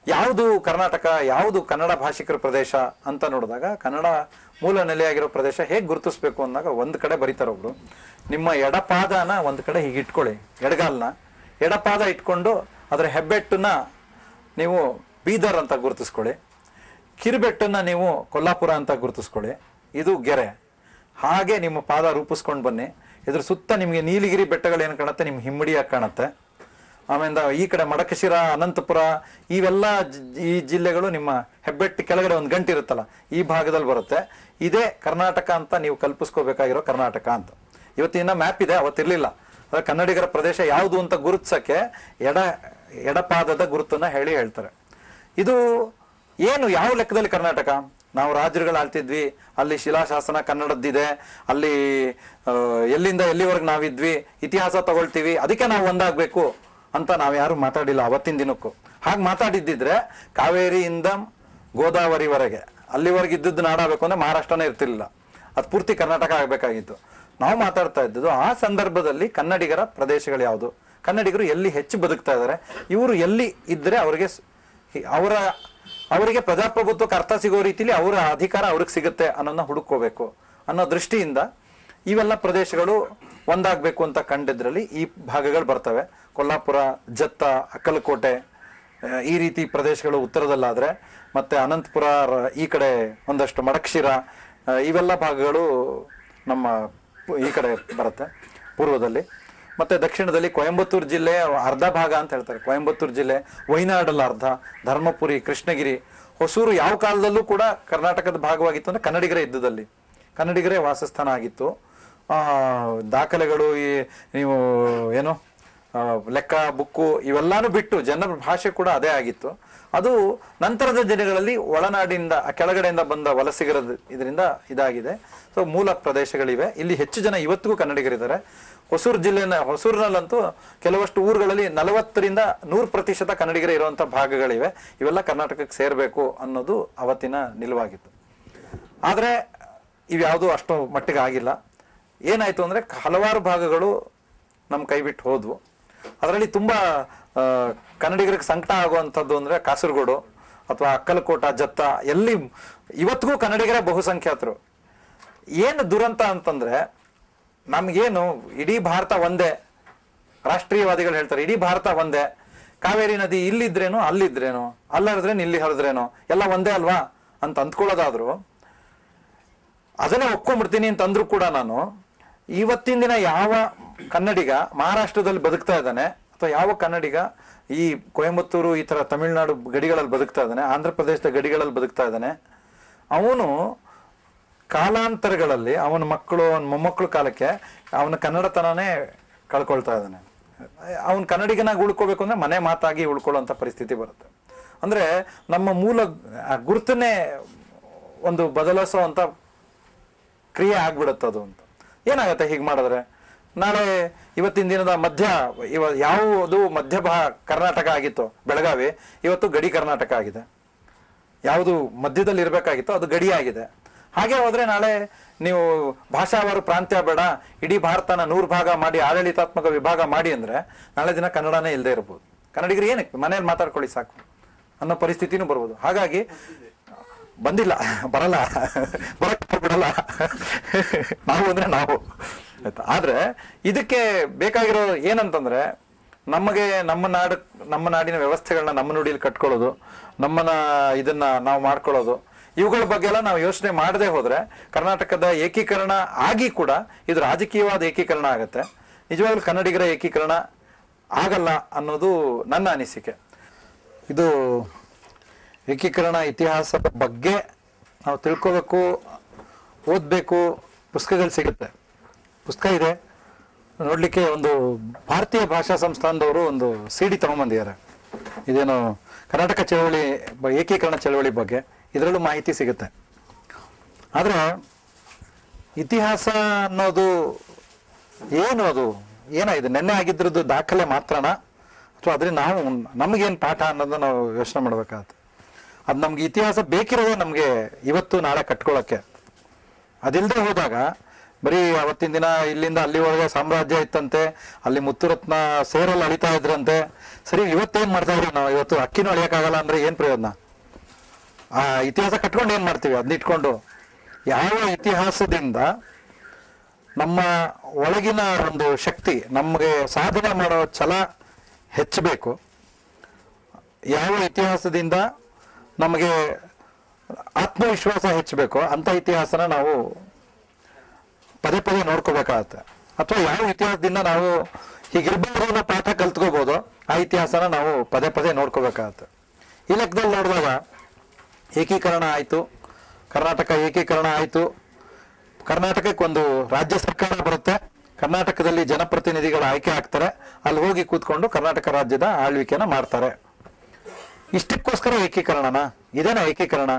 ಯಾವುದು ಕರ್ನಾಟಕ, ಯಾವುದು ಕನ್ನಡ ಭಾಷಿಕರ ಪ್ರದೇಶ ಅಂತ ನೋಡಿದಾಗ ಕನ್ನಡ ಮೂಲ ನೆಲೆಯಾಗಿರೋ ಪ್ರದೇಶ ಹೇಗೆ ಗುರುತಿಸ್ಬೇಕು ಅಂದಾಗ ಒಂದು ಕಡೆ ಬರೀತಾರೆ ಒಬ್ರು. ನಿಮ್ಮ ಎಡಪಾದನ ಒಂದು ಕಡೆ ಹೀಗೆ ಇಟ್ಕೊಳ್ಳಿ, ಎಡಗಾಲ್ನ. ಎಡಪಾದ ಇಟ್ಕೊಂಡು ಅದರ ಹೆಬ್ಬೆಟ್ಟನ್ನ ನೀವು ಬೀದರ್ ಅಂತ ಗುರುತಿಸ್ಕೊಳ್ಳಿ. ಕಿರುಬೆಟ್ಟನ್ನು ನೀವು ಕೊಲ್ಲಾಪುರ ಅಂತ ಗುರುತಿಸ್ಕೊಳ್ಳಿ. ಇದು ಗೆರೆ. ಹಾಗೆ ನಿಮ್ಮ ಪಾದ ರೂಪಿಸ್ಕೊಂಡು ಬನ್ನಿ. ಇದ್ರ ಸುತ್ತ ನಿಮಗೆ ನೀಲಗಿರಿ ಬೆಟ್ಟಗಳೇನು ಕಾಣುತ್ತೆ ನಿಮ್ಮ ಹಿಮ್ಮಡಿಯಾಗಿ ಕಾಣುತ್ತೆ. ಆಮೇಲೆ ಈ ಕಡೆ ಮಡಕಶಿರ, ಅನಂತಪುರ, ಇವೆಲ್ಲ ಈ ಜಿಲ್ಲೆಗಳು ನಿಮ್ಮ ಹೆಬ್ಬೆಟ್ಟು ಕೆಳಗಡೆ ಒಂದು ಗಂಟೆ ಇರುತ್ತಲ್ಲ, ಈ ಭಾಗದಲ್ಲಿ ಬರುತ್ತೆ. ಇದೇ ಕರ್ನಾಟಕ ಅಂತ ನೀವು ಕಲ್ಪಿಸ್ಕೋಬೇಕಾಗಿರೋ ಕರ್ನಾಟಕ ಅಂತ. ಇವತ್ತಿನ ಮ್ಯಾಪ್ ಇದೆ, ಅವತ್ತಿರಲಿಲ್ಲ. ಕನ್ನಡಿಗರ ಪ್ರದೇಶ ಯಾವುದು ಅಂತ ಗುರುತಿಸಕ್ಕೆ ಎಡ, ಎಡಪಾದದ ಗುರುತನ್ನ ಹೇಳಿ ಹೇಳ್ತಾರೆ. ಇದು ಏನು, ಯಾವ ಲೆಕ್ಕದಲ್ಲಿ ಕರ್ನಾಟಕ? ನಾವು ರಾಜರುಗಳು ಆಳ್ತಿದ್ವಿ, ಅಲ್ಲಿ ಶಿಲಾಶಾಸನ ಕನ್ನಡದ್ದಿದೆ, ಅಲ್ಲಿ ಎಲ್ಲಿಂದ ಎಲ್ಲಿವರೆಗೆ ನಾವಿದ್ವಿ, ಇತಿಹಾಸ ತಗೊಳ್ತೀವಿ, ಅದಕ್ಕೆ ನಾವು ಒಂದಾಗಬೇಕು. ಅಂತ ನಾವು ಯಾರು ಮಾತಾಡಿಲ್ಲ ಅವತ್ತಿನ ದಿನಕ್ಕೂ. ಹಾಗೆ ಮಾತಾಡಿದ್ದಿದ್ರೆ ಕಾವೇರಿಯಿಂದ ಗೋದಾವರಿವರೆಗೆ, ಅಲ್ಲಿವರೆಗೆ ಇದ್ದದ್ದು ನಾಡಾಗಬೇಕು ಅಂದ್ರೆ ಮಹಾರಾಷ್ಟ್ರನೇ ಇರ್ತಿರ್ಲಿಲ್ಲ. ಅದು ಪೂರ್ತಿ ಕರ್ನಾಟಕ ಆಗಬೇಕಾಗಿತ್ತು. ನಾವು ಮಾತಾಡ್ತಾ ಇದ್ದದ್ದು ಆ ಸಂದರ್ಭದಲ್ಲಿ ಕನ್ನಡಿಗರ ಪ್ರದೇಶಗಳು ಯಾವುದು? ಕನ್ನಡಿಗರು ಎಲ್ಲಿ ಹೆಚ್ಚು ಬದುಕ್ತಾ ಇದ್ದಾರೆ ಇವರು ಎಲ್ಲಿ ಇದ್ರೆ ಅವರಿಗೆ ಅವರ, ಅವರಿಗೆ ಪ್ರಜಾಪ್ರಭುತ್ವಕ್ಕೆ ಅರ್ಥ ಸಿಗೋ ರೀತಿಲಿ ಅವರ ಅಧಿಕಾರ ಅವ್ರಿಗೆ ಸಿಗುತ್ತೆ ಅನ್ನೋದನ್ನ ಹುಡುಕೋಬೇಕು ಅನ್ನೋ ದೃಷ್ಟಿಯಿಂದ ಇವೆಲ್ಲ ಪ್ರದೇಶಗಳು ಒಂದಾಗಬೇಕು ಅಂತ ಕಂಡಿದ್ರಲ್ಲಿ ಈ ಭಾಗಗಳು ಬರ್ತವೆ. ಕೊಲ್ಲಾಪುರ, ಜತ್ತ, ಅಕ್ಕಲಕೋಟೆ ಈ ರೀತಿ ಪ್ರದೇಶಗಳು ಉತ್ತರದಲ್ಲಾದರೆ, ಮತ್ತೆ ಅನಂತಪುರ ಈ ಕಡೆ ಒಂದಷ್ಟು ಮಡಕ್ಷಿರ ಇವೆಲ್ಲ ಭಾಗಗಳು ನಮ್ಮ ಈ ಕಡೆ ಬರುತ್ತೆ ಪೂರ್ವದಲ್ಲಿ. ಮತ್ತು ದಕ್ಷಿಣದಲ್ಲಿ ಕೊಯಂಬತ್ತೂರು ಜಿಲ್ಲೆ ಅರ್ಧ ಭಾಗ ಅಂತ ಹೇಳ್ತಾರೆ. ಕೊಯಂಬತ್ತೂರು ಜಿಲ್ಲೆ, ವೈನಾಡಲ್ಲ ಅರ್ಧ, ಧರ್ಮಪುರಿ, ಕೃಷ್ಣಗಿರಿ, ಹೊಸೂರು ಯಾವ ಕಾಲದಲ್ಲೂ ಕೂಡ ಕರ್ನಾಟಕದ ಭಾಗವಾಗಿತ್ತು ಅಂದರೆ ಕನ್ನಡಿಗರೇ ಇದ್ದದಲ್ಲಿ ಕನ್ನಡಿಗರೇ ವಾಸಸ್ಥಾನ ಆಗಿತ್ತು. ದಾಖಲೆಗಳು ಈ, ನೀವು ಏನು ಲೆಕ್ಕ, ಬುಕ್ಕು ಇವೆಲ್ಲಾನು ಬಿಟ್ಟು ಜನರ ಭಾಷೆ ಕೂಡ ಅದೇ ಆಗಿತ್ತು. ಅದು ನಂತರದ ದಿನಗಳಲ್ಲಿ ಒಳನಾಡಿಂದ ಕೆಳಗಡೆಯಿಂದ ಬಂದ ವಲಸಿಗರ ಇದರಿಂದ ಇದಾಗಿದೆ. ಸೊ ಮೂಲ ಪ್ರದೇಶಗಳಿವೆ. ಇಲ್ಲಿ ಹೆಚ್ಚು ಜನ ಇವತ್ತಿಗೂ ಕನ್ನಡಿಗರಿದ್ದಾರೆ. ಹೊಸೂರು ಜಿಲ್ಲೆನ, ಹೊಸೂರಿನಲ್ಲಂತೂ ಕೆಲವಷ್ಟು ಊರುಗಳಲ್ಲಿ ನಲವತ್ತರಿಂದ ನೂರು ಪ್ರತಿಶತ ಕನ್ನಡಿಗರೇ ಇರುವಂಥ ಭಾಗಗಳಿವೆ. ಇವೆಲ್ಲ ಕರ್ನಾಟಕಕ್ಕೆ ಸೇರಬೇಕು ಅನ್ನೋದು ಅವತ್ತಿನ ನಿಲುವಾಗಿತ್ತು. ಆದರೆ, ಇವ್ಯಾವುದೂ ಅಷ್ಟು ಮಟ್ಟಿಗೆ ಆಗಿಲ್ಲ. ಏನಾಯ್ತು ಅಂದ್ರೆ ಹಲವಾರು ಭಾಗಗಳು ನಮ್ಮ ಕೈ ಬಿಟ್ಟು ಹೋದ್ವು. ಅದರಲ್ಲಿ ತುಂಬಾ ಕನ್ನಡಿಗರಿಗೆ ಸಂಕಟ ಆಗುವಂಥದ್ದು ಅಂದ್ರೆ ಕಾಸರಗೋಡು ಅಥವಾ ಅಕ್ಕಲಕೋಟ, ಜತ್ತ, ಎಲ್ಲಿ ಇವತ್ತಿಗೂ ಕನ್ನಡಿಗರ ಬಹುಸಂಖ್ಯಾತರು. ಏನು ದುರಂತ ಅಂತಂದ್ರೆ ನಮ್ಗೇನು ಇಡೀ ಭಾರತ ಒಂದೇ. ರಾಷ್ಟ್ರೀಯವಾದಿಗಳು ಹೇಳ್ತಾರೆ, ಇಡೀ ಭಾರತ ಒಂದೇ. ಕಾವೇರಿ ನದಿ ಇಲ್ಲಿದ್ರೇನು, ಅಲ್ಲಿದ್ರೇನು ಅಲ್ಲರಿದ್ರೇನು ಇಲ್ಲಿ ಹರಿದ್ರೇನು, ಎಲ್ಲ ಒಂದೇ ಅಲ್ವಾ? ಅಂತ ಅಂದ್ಕೊಳ್ಳೋದಾದರೂ ಅದನ್ನೇ ಒಪ್ಕೊಂಡ್ಬಿಡ್ತೀನಿ ಅಂತಂದರೂ ಕೂಡ ನಾನು ಇವತ್ತಿನ ದಿನ ಯಾವ ಕನ್ನಡಿಗ ಮಹಾರಾಷ್ಟ್ರದಲ್ಲಿ ಬದುಕ್ತಾ ಇದ್ದಾನೆ ಅಥವಾ ಯಾವ ಕನ್ನಡಿಗ ಈ ಕೊಯಂಬತ್ತೂರು ಈ ತರ ತಮಿಳುನಾಡು ಗಡಿಗಳಲ್ಲಿ ಬದುಕ್ತಾ ಇದ್ದಾನೆ, ಆಂಧ್ರ ಪ್ರದೇಶದ ಗಡಿಗಳಲ್ಲಿ ಬದುಕ್ತಾ ಇದ್ದಾನೆ, ಅವನು ಕಾಲಾಂತರಗಳಲ್ಲಿ ಅವನ ಮಕ್ಕಳು, ಅವನ ಮೊಮ್ಮಕ್ಕಳು ಕಾಲಕ್ಕೆ ಅವನ ಕನ್ನಡತನನೇ ಕಳ್ಕೊಳ್ತಾ ಇದ್ದಾನೆ. ಅವನ ಕನ್ನಡಿಗನಾಗಿ ಉಳ್ಕೋಬೇಕು ಅಂದ್ರೆ ಮನೆ ಮಾತಾಗಿ ಉಳ್ಕೊಳ್ಳುವಂತ ಪರಿಸ್ಥಿತಿ ಬರುತ್ತೆ. ಅಂದ್ರೆ ನಮ್ಮ ಮೂಲ ಆ ಗುರುತನ್ನೇ ಒಂದು ಬದಲಿಸುವಂತ ಕ್ರಿಯೆ ಆಗ್ಬಿಡುತ್ತೆ ಅದು ಅಂತ. ಏನಾಗುತ್ತೆ ಹೀಗೆ ಮಾಡಿದ್ರೆ? ನಾಳೆ ಇವತ್ತಿನ ದಿನದ ಮಧ್ಯ, ಇವ ಯಾವುದು ಮಧ್ಯ ಭಾ ಕರ್ನಾಟಕ ಆಗಿತ್ತು, ಬೆಳಗಾವಿ, ಇವತ್ತು ಗಡಿ ಕರ್ನಾಟಕ ಆಗಿದೆ. ಯಾವುದು ಮಧ್ಯದಲ್ಲಿ ಇರಬೇಕಾಗಿತ್ತು ಅದು ಗಡಿ ಆಗಿದೆ. ಹಾಗೆ ಹೋದರೆ ನಾಳೆ ನೀವು ಭಾಷಾವಾರು ಪ್ರಾಂತ್ಯ ಬೇಡ, ಇಡೀ ಭಾರತನ ನೂರು ಭಾಗ ಮಾಡಿ, ಆಡಳಿತಾತ್ಮಕ ವಿಭಾಗ ಮಾಡಿ ಅಂದ್ರೆ ನಾಳೆ ದಿನ ಕನ್ನಡನೇ ಇಲ್ಲದೆ ಇರ್ಬೋದು. ಕನ್ನಡಿಗರು ಏನಕ್ಕೆ ಮನೇಲಿ ಮಾತಾಡ್ಕೊಳ್ಳಿ ಸಾಕು ಅನ್ನೋ ಪರಿಸ್ಥಿತಿನೂ ಬರ್ಬೋದು. ಹಾಗಾಗಿ ಬಂದಿಲ್ಲ, ಬರಲ್ಲ ಬರಕ್ಕೆ ಬಿಡಲ್ಲ ನಾವು ಅಂದ್ರೆ ನಾವು. ಆಯ್ತಾ? ಆದ್ರೆ ಇದಕ್ಕೆ ಬೇಕಾಗಿರೋ ಏನಂತಂದ್ರೆ, ನಮಗೆ ನಮ್ಮ ನಾಡು, ನಮ್ಮ ನಾಡಿನ ವ್ಯವಸ್ಥೆಗಳನ್ನ ನಮ್ಮ ನುಡಿಯಲ್ಲಿ ಕಟ್ಕೊಳ್ಳೋದು, ನಮ್ಮನ್ನ ಇದನ್ನ ನಾವು ಮಾಡ್ಕೊಳ್ಳೋದು, ಇವುಗಳ ಬಗ್ಗೆ ಎಲ್ಲ ನಾವು ಯೋಚನೆ ಮಾಡದೆ ಹೋದರೆ ಕರ್ನಾಟಕದ ಏಕೀಕರಣ ಆಗಿ ಕೂಡ ಇದು ರಾಜಕೀಯವಾದ ಏಕೀಕರಣ ಆಗುತ್ತೆ. ನಿಜವಾಗ್ಲೂ ಕನ್ನಡಿಗರ ಏಕೀಕರಣ ಆಗಲ್ಲ ಅನ್ನೋದು ನನ್ನ ಅನಿಸಿಕೆ. ಇದು ಏಕೀಕರಣ ಇತಿಹಾಸದ ಬಗ್ಗೆ ನಾವು ತಿಳ್ಕೋಬೇಕು, ಓದಬೇಕು ಪುಸ್ತಕಗಳು ಸಿಗುತ್ತೆ. ಪುಸ್ತಕ ಇದೆ. ನೋಡಲಿಕ್ಕೆ ಒಂದು ಭಾರತೀಯ ಭಾಷಾ ಸಂಸ್ಥಾನದವರು ಒಂದು ಸಿ ಡಿ ತಗೊಂಬಂದಿದ್ದಾರೆ. ಇದೇನು ಕರ್ನಾಟಕ ಚಳವಳಿ ಏಕೀಕರಣ ಚಳವಳಿ ಬಗ್ಗೆ. ಇದರಲ್ಲೂ ಮಾಹಿತಿ ಸಿಗುತ್ತೆ. ಆದರೆ ಇತಿಹಾಸ ಅನ್ನೋದು ಏನು ಅದು? ಏನಾಗಿದೆ ನೆನ್ನೆ ಆಗಿದ್ರದ್ದು ದಾಖಲೆ ಮಾತ್ರನಾ? ಅಥವಾ ಅದರಿಂದ ನಾವು ನಮಗೇನು ಪಾಠ ಅನ್ನೋದನ್ನ ನಾವು ಯೋಚನೆ ಮಾಡ್ಬೇಕಾಗತ್ತೆ? ಅದು ನಮ್ಗೆ ಇತಿಹಾಸ ಬೇಕಿರೋದೇ ನಮಗೆ ಇವತ್ತು ನಾಳೆ ಕಟ್ಕೊಳ್ಳೋಕ್ಕೆ ಅದಿಲ್ಲದೆ ಹೋದಾಗ, ಬರೀ ಅವತ್ತಿನ ದಿನ ಇಲ್ಲಿಂದ ಅಲ್ಲಿವರೆಗೆ ಸಾಮ್ರಾಜ್ಯ ಇತ್ತಂತೆ, ಅಲ್ಲಿ ಮುತ್ತುರತ್ನ ಸೇರಲ್ಲಿ ಅಳಿತಾ ಇದ್ರಂತೆ. ಸರಿ, ಇವತ್ತೇನ್ ಮಾಡ್ತಾ ಇದ್ರಿ ನಾವು? ಇವತ್ತು ಅಕ್ಕಿನೂ ಅಳಿಯೋಕ್ಕಾಗಲ್ಲ ಅಂದ್ರೆ ಏನು ಪ್ರಯೋಜನ? ಆ ಇತಿಹಾಸ ಕಟ್ಕೊಂಡು ಏನು ಮಾಡ್ತೀವಿ? ಅದನ್ನ ಇಟ್ಕೊಂಡು. ಯಾವ ಇತಿಹಾಸದಿಂದ ನಮ್ಮ ಒಳಗಿನ ಒಂದು ಶಕ್ತಿ, ನಮಗೆ ಸಾಧನೆ ಮಾಡೋ ಛಲ ಹೆಚ್ಚಬೇಕು. ಯಾವ ಇತಿಹಾಸದಿಂದ ನಮಗೆ ಆತ್ಮವಿಶ್ವಾಸ ಹೆಚ್ಚಬೇಕು. ಅಂತ ಇತಿಹಾಸನ ನಾವು ಪದೇ ಪದೇ ನೋಡ್ಕೋಬೇಕಾಗತ್ತೆ. ಅಥವಾ ಯಾವ ಇತಿಹಾಸದಿಂದ ನಾವು ಹೀಗಿರ್ಬೋದು ಅನ್ನೋ ಪಾಠ ಕಲ್ತ್ಕೋಬೋದು, ಆ ಇತಿಹಾಸನ ನಾವು ಪದೇ ಪದೇ ನೋಡ್ಕೋಬೇಕಾಗತ್ತೆ. ಈ ಲೆಕ್ಕದಲ್ಲಿ ನೋಡಿದಾಗ ಏಕೀಕರಣ ಆಯಿತು. ಕರ್ನಾಟಕ ಏಕೀಕರಣ ಆಯಿತು. ಕರ್ನಾಟಕಕ್ಕೆ ಒಂದು ರಾಜ್ಯ ಸರ್ಕಾರ ಬರುತ್ತೆ. ಕರ್ನಾಟಕದಲ್ಲಿ ಜನಪ್ರತಿನಿಧಿಗಳು ಆಯ್ಕೆ ಆಗ್ತಾರೆ. ಅಲ್ಲಿ ಹೋಗಿ ಕೂತ್ಕೊಂಡು ಕರ್ನಾಟಕ ರಾಜ್ಯದ ಆಳ್ವಿಕೆನ ಮಾಡ್ತಾರೆ. ಇಷ್ಟಕ್ಕೋಸ್ಕರ ಏಕೀಕರಣನ? ಇದೇನಾ ಏಕೀಕರಣ?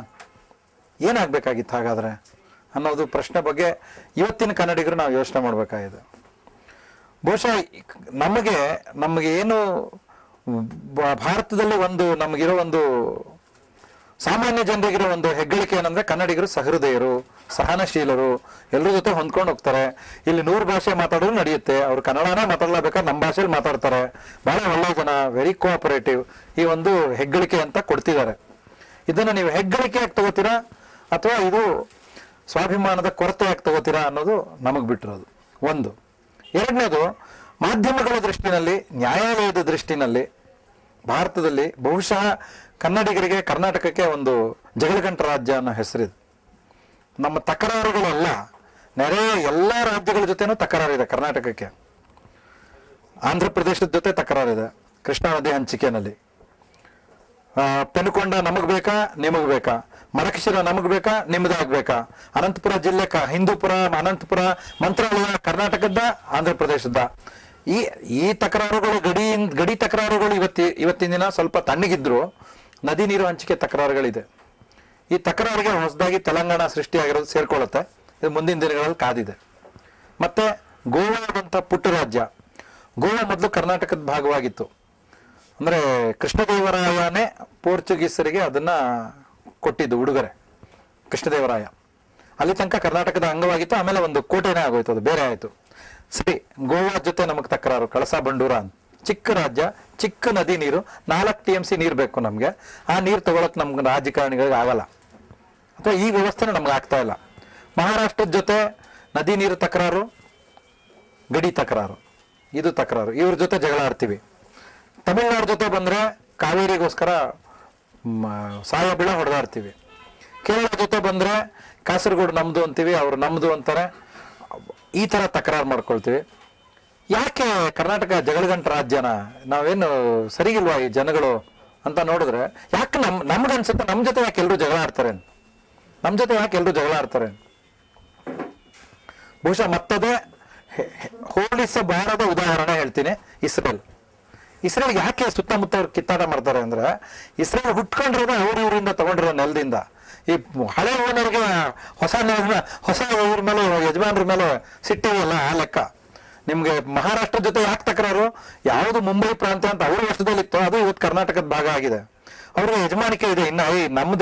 ಏನಾಗಬೇಕಾಗಿತ್ತು ಹಾಗಾದ್ರೆ? ಅನ್ನೋದು ಪ್ರಶ್ನೆ ಬಗ್ಗೆ ಇವತ್ತಿನ ಕನ್ನಡಿಗರು ನಾವು ಯೋಚನೆ ಮಾಡಬೇಕಾಗಿದೆ. ಬಹುಶಃ ನಮಗೆ ನಮಗೆ ಏನು, ಭಾರತದಲ್ಲಿ ಒಂದು, ನಮಗಿರೋ ಒಂದು ಸಾಮಾನ್ಯ ಜನರಿಗಿರೋ ಒಂದು ಹೆಗ್ಗಳಿಕೆ ಏನಂದ್ರೆ ಕನ್ನಡಿಗರು ಸಹೃದಯರು, ಸಹನಶೀಲರು ಎಲ್ಲರ ಜೊತೆ ಹೊಂದ್ಕೊಂಡು ಹೋಗ್ತಾರೆ. ಇಲ್ಲಿ ನೂರು ಭಾಷೆ ಮಾತಾಡೋದು ನಡೆಯುತ್ತೆ. ಅವ್ರು ಕನ್ನಡನೇ ಮಾತಾಡ್ಲೇಬೇಕಾದ್ರೆ ನಮ್ಮ ಭಾಷೆಯಲ್ಲಿ ಮಾತಾಡ್ತಾರೆ. ಬಹಳ ಒಳ್ಳೆ ಜನ ವೆರಿ ಕೋಆಪರೇಟಿವ್ ಈ ಒಂದು ಹೆಗ್ಗಳಿಕೆ ಅಂತ ಕೊಡ್ತಿದ್ದಾರೆ. ಇದನ್ನು ನೀವು ಹೆಗ್ಗಳಿಕೆಯಾಗಿ ತಗೋತೀರಾ? ಅಥವಾ ಇದು ಸ್ವಾಭಿಮಾನದ ಕೊರತೆಯಾಗಿ ತಗೋತೀರಾ ಅನ್ನೋದು ನಮಗೆ ಬಿಟ್ಟಿರೋದು. ಒಂದು. ಎರಡನೇದು, ಮಾಧ್ಯಮಗಳ ದೃಷ್ಟಿನಲ್ಲಿ, ನ್ಯಾಯಾಲಯದ ದೃಷ್ಟಿನಲ್ಲಿ ಭಾರತದಲ್ಲಿ ಬಹುಶಃ ಕನ್ನಡಿಗರಿಗೆ ಕರ್ನಾಟಕಕ್ಕೆ ಒಂದು ಜಗಳಗಂಟ ರಾಜ್ಯ ಅನ್ನೋ ಹೆಸರಿದೆ. ನಮ್ಮ ತಕರಾರುಗಳಲ್ಲ, ನೆರೆಯ ಎಲ್ಲ ರಾಜ್ಯಗಳ ಜೊತೆನೂ ತಕರಾರಿದೆ ಕರ್ನಾಟಕಕ್ಕೆ. ಆಂಧ್ರ ಪ್ರದೇಶದ ಜೊತೆ ತಕರಾರಿದೆ, ಕೃಷ್ಣಾ ನದಿ ಹಂಚಿಕೆನಲ್ಲಿ. ಪೆನುಕೊಂಡ ನಮಗ್ ಬೇಕಾ, ನಿಮಗ್ ಬೇಕಾ? ಮಡಕಶಿರ ನಮಗ್ ಬೇಕಾ ನಿಮ್ದಾಗ್ಬೇಕಾ ಅನಂತಪುರ ಜಿಲ್ಲೆ ಕ, ಹಿಂದೂಪುರ, ಅನಂತಪುರ, ಮಂತ್ರಾಲಯ ಕರ್ನಾಟಕದ ಆಂಧ್ರ ಪ್ರದೇಶದ ಈ ಈ ತಕರಾರುಗಳು, ಗಡಿ ಗಡಿ ತಕರಾರುಗಳು ಇವತ್ತಿ, ಇವತ್ತಿನ ದಿನ ಸ್ವಲ್ಪ ತಣ್ಣಗಿದ್ರು, ನದಿ ನೀರು ಹಂಚಿಕೆ ತಕರಾರುಗಳಿದೆ. ಈ ತಕರಾರಿಗೆ ಹೊಸದಾಗಿ ತೆಲಂಗಾಣ ಸೃಷ್ಟಿಯಾಗಿರೋದು ಸೇರ್ಕೊಳ್ಳುತ್ತೆ. ಇದು ಮುಂದಿನ ದಿನಗಳಲ್ಲಿ ಕಾದಿದೆ. ಮತ್ತೆ ಗೋವಾದಂಥ ಪುಟ್ಟ ರಾಜ್ಯ ಗೋವಾ ಮೊದಲು ಕರ್ನಾಟಕದ ಭಾಗವಾಗಿತ್ತು. ಅಂದ್ರೆ ಕೃಷ್ಣದೇವರಾಯನೇ ಪೋರ್ಚುಗೀಸರಿಗೆ ಅದನ್ನ ಕೊಟ್ಟಿದ್ದು ಉಡುಗೊರೆ. ಕೃಷ್ಣದೇವರಾಯ. ಅಲ್ಲಿ ತನಕ ಕರ್ನಾಟಕದ ಅಂಗವಾಗಿತ್ತು, ಆಮೇಲೆ ಒಂದು ಕೋಟೆನೇ ಆಗೋಯ್ತು, ಅದು ಬೇರೆ ಆಯ್ತು. ಸರಿ ಗೋವಾ ಜೊತೆ ನಮಗೆ ತಕರಾರು. ಕಳಸಾ ಬಂಡೂರ ಅಂತ. ಚಿಕ್ಕ ರಾಜ್ಯ, ಚಿಕ್ಕ ನದಿ ನೀರು, ನಾಲ್ಕು ಟಿ ಎಂ ಸಿ ನೀರು ಬೇಕು ನಮಗೆ. ಆ ನೀರು ತಗೊಳಕ್ ನಮ್ಗೆ ರಾಜಕಾರಣಿಗಳಿಗೆ ಆಗಲ್ಲ. ಅಥವಾ ಈ ವ್ಯವಸ್ಥೆನ ನಮ್ಗೆ ಆಗ್ತಾ ಇಲ್ಲ. ಮಹಾರಾಷ್ಟ್ರದ ಜೊತೆ ನದಿ ನೀರು ತಕರಾರು, ಗಡಿ ತಕರಾರು. ಇದು ತಕರಾರು. ಇವ್ರ ಜೊತೆ ಜಗಳ ಆಡ್ತೀವಿ. ತಮಿಳ್ನಾಡು ಜೊತೆ ಬಂದ್ರೆ ಕಾವೇರಿಗೋಸ್ಕರ ಸಾಯ ಬೀಳ ಹೊಡೆದಾಡ್ತೀವಿ. ಕೇರಳ ಜೊತೆ ಬಂದ್ರೆ ಕಾಸರಗೋಡು ನಮ್ಮದು ಅಂತೀವಿ, ಅವ್ರು ನಮ್ಮದು ಅಂತಾರೆ. ಈ ಥರ ತಕರಾರು ಮಾಡ್ಕೊಳ್ತೀವಿ. ಯಾಕೆ ಕರ್ನಾಟಕ ಜಗಳಗಂಟ ರಾಜ್ಯನ ನಾವೇನು ಸರಿಗಿಲ್ವಾ ಈ ಜನಗಳು ಅಂತ ನೋಡಿದ್ರೆ, ಯಾಕೆ ನಮ್ಮ ನಮ್ಗೆ ಅನ್ಸುತ್ತೆ ನಮ್ಮ ಜೊತೆ ಯಾಕೆ ಎಲ್ಲರೂ ಜಗಳ ಆಡ್ತಾರೆ ನಮ್ಮ ಜೊತೆ ಯಾಕೆ ಎಲ್ಲರೂ ಜಗಳ ಆಡ್ತಾರೆ ಬಹುಶಃ ಮತ್ತದೇ ಹೋಲಿಸಬಾರದ ಉದಾಹರಣೆ ಹೇಳ್ತೀನಿ ಇಸ್ರೇಲ್. ಇಸ್ರೇಲ್ ಯಾಕೆ ಸುತ್ತಮುತ್ತ ಕಿತ್ತಾಟ ಮಾಡ್ತಾರೆ ಅಂದ್ರೆ, ಇಸ್ರೇಲ್ ಹುಟ್ಕೊಂಡಿರೋದು ಅವ್ರ ಊರಿಂದ ತಗೊಂಡಿರೋ ನೆಲದಿಂದ. ಈ ಹಳೆ ಓನರ್ಗೆ ಹೊಸ ಹೊಸ ಇವ್ರ ಮೇಲೆ, ಯಜಮಾನ್ರ ಮೇಲೆ ಸಿಟ್ಟಿದೆಯಲ್ಲ ಆ ಲೆಕ್ಕ. ನಿಮ್ಗೆ ಮಹಾರಾಷ್ಟ್ರ ಜೊತೆ ಯಾಕೆ ತಕರಾರು? ಯಾವುದು ಮುಂಬೈ ಪ್ರಾಂತ ಅಂತ ಅವ್ರ ವರ್ಷದಲ್ಲಿತ್ತು, ಅದು ಇವತ್ತು ಕರ್ನಾಟಕದ ಭಾಗ ಆಗಿದೆ. ಅವ್ರಿಗೆ ಯಜಮಾನಿಕೆ ಇದೆ, ಇನ್ನ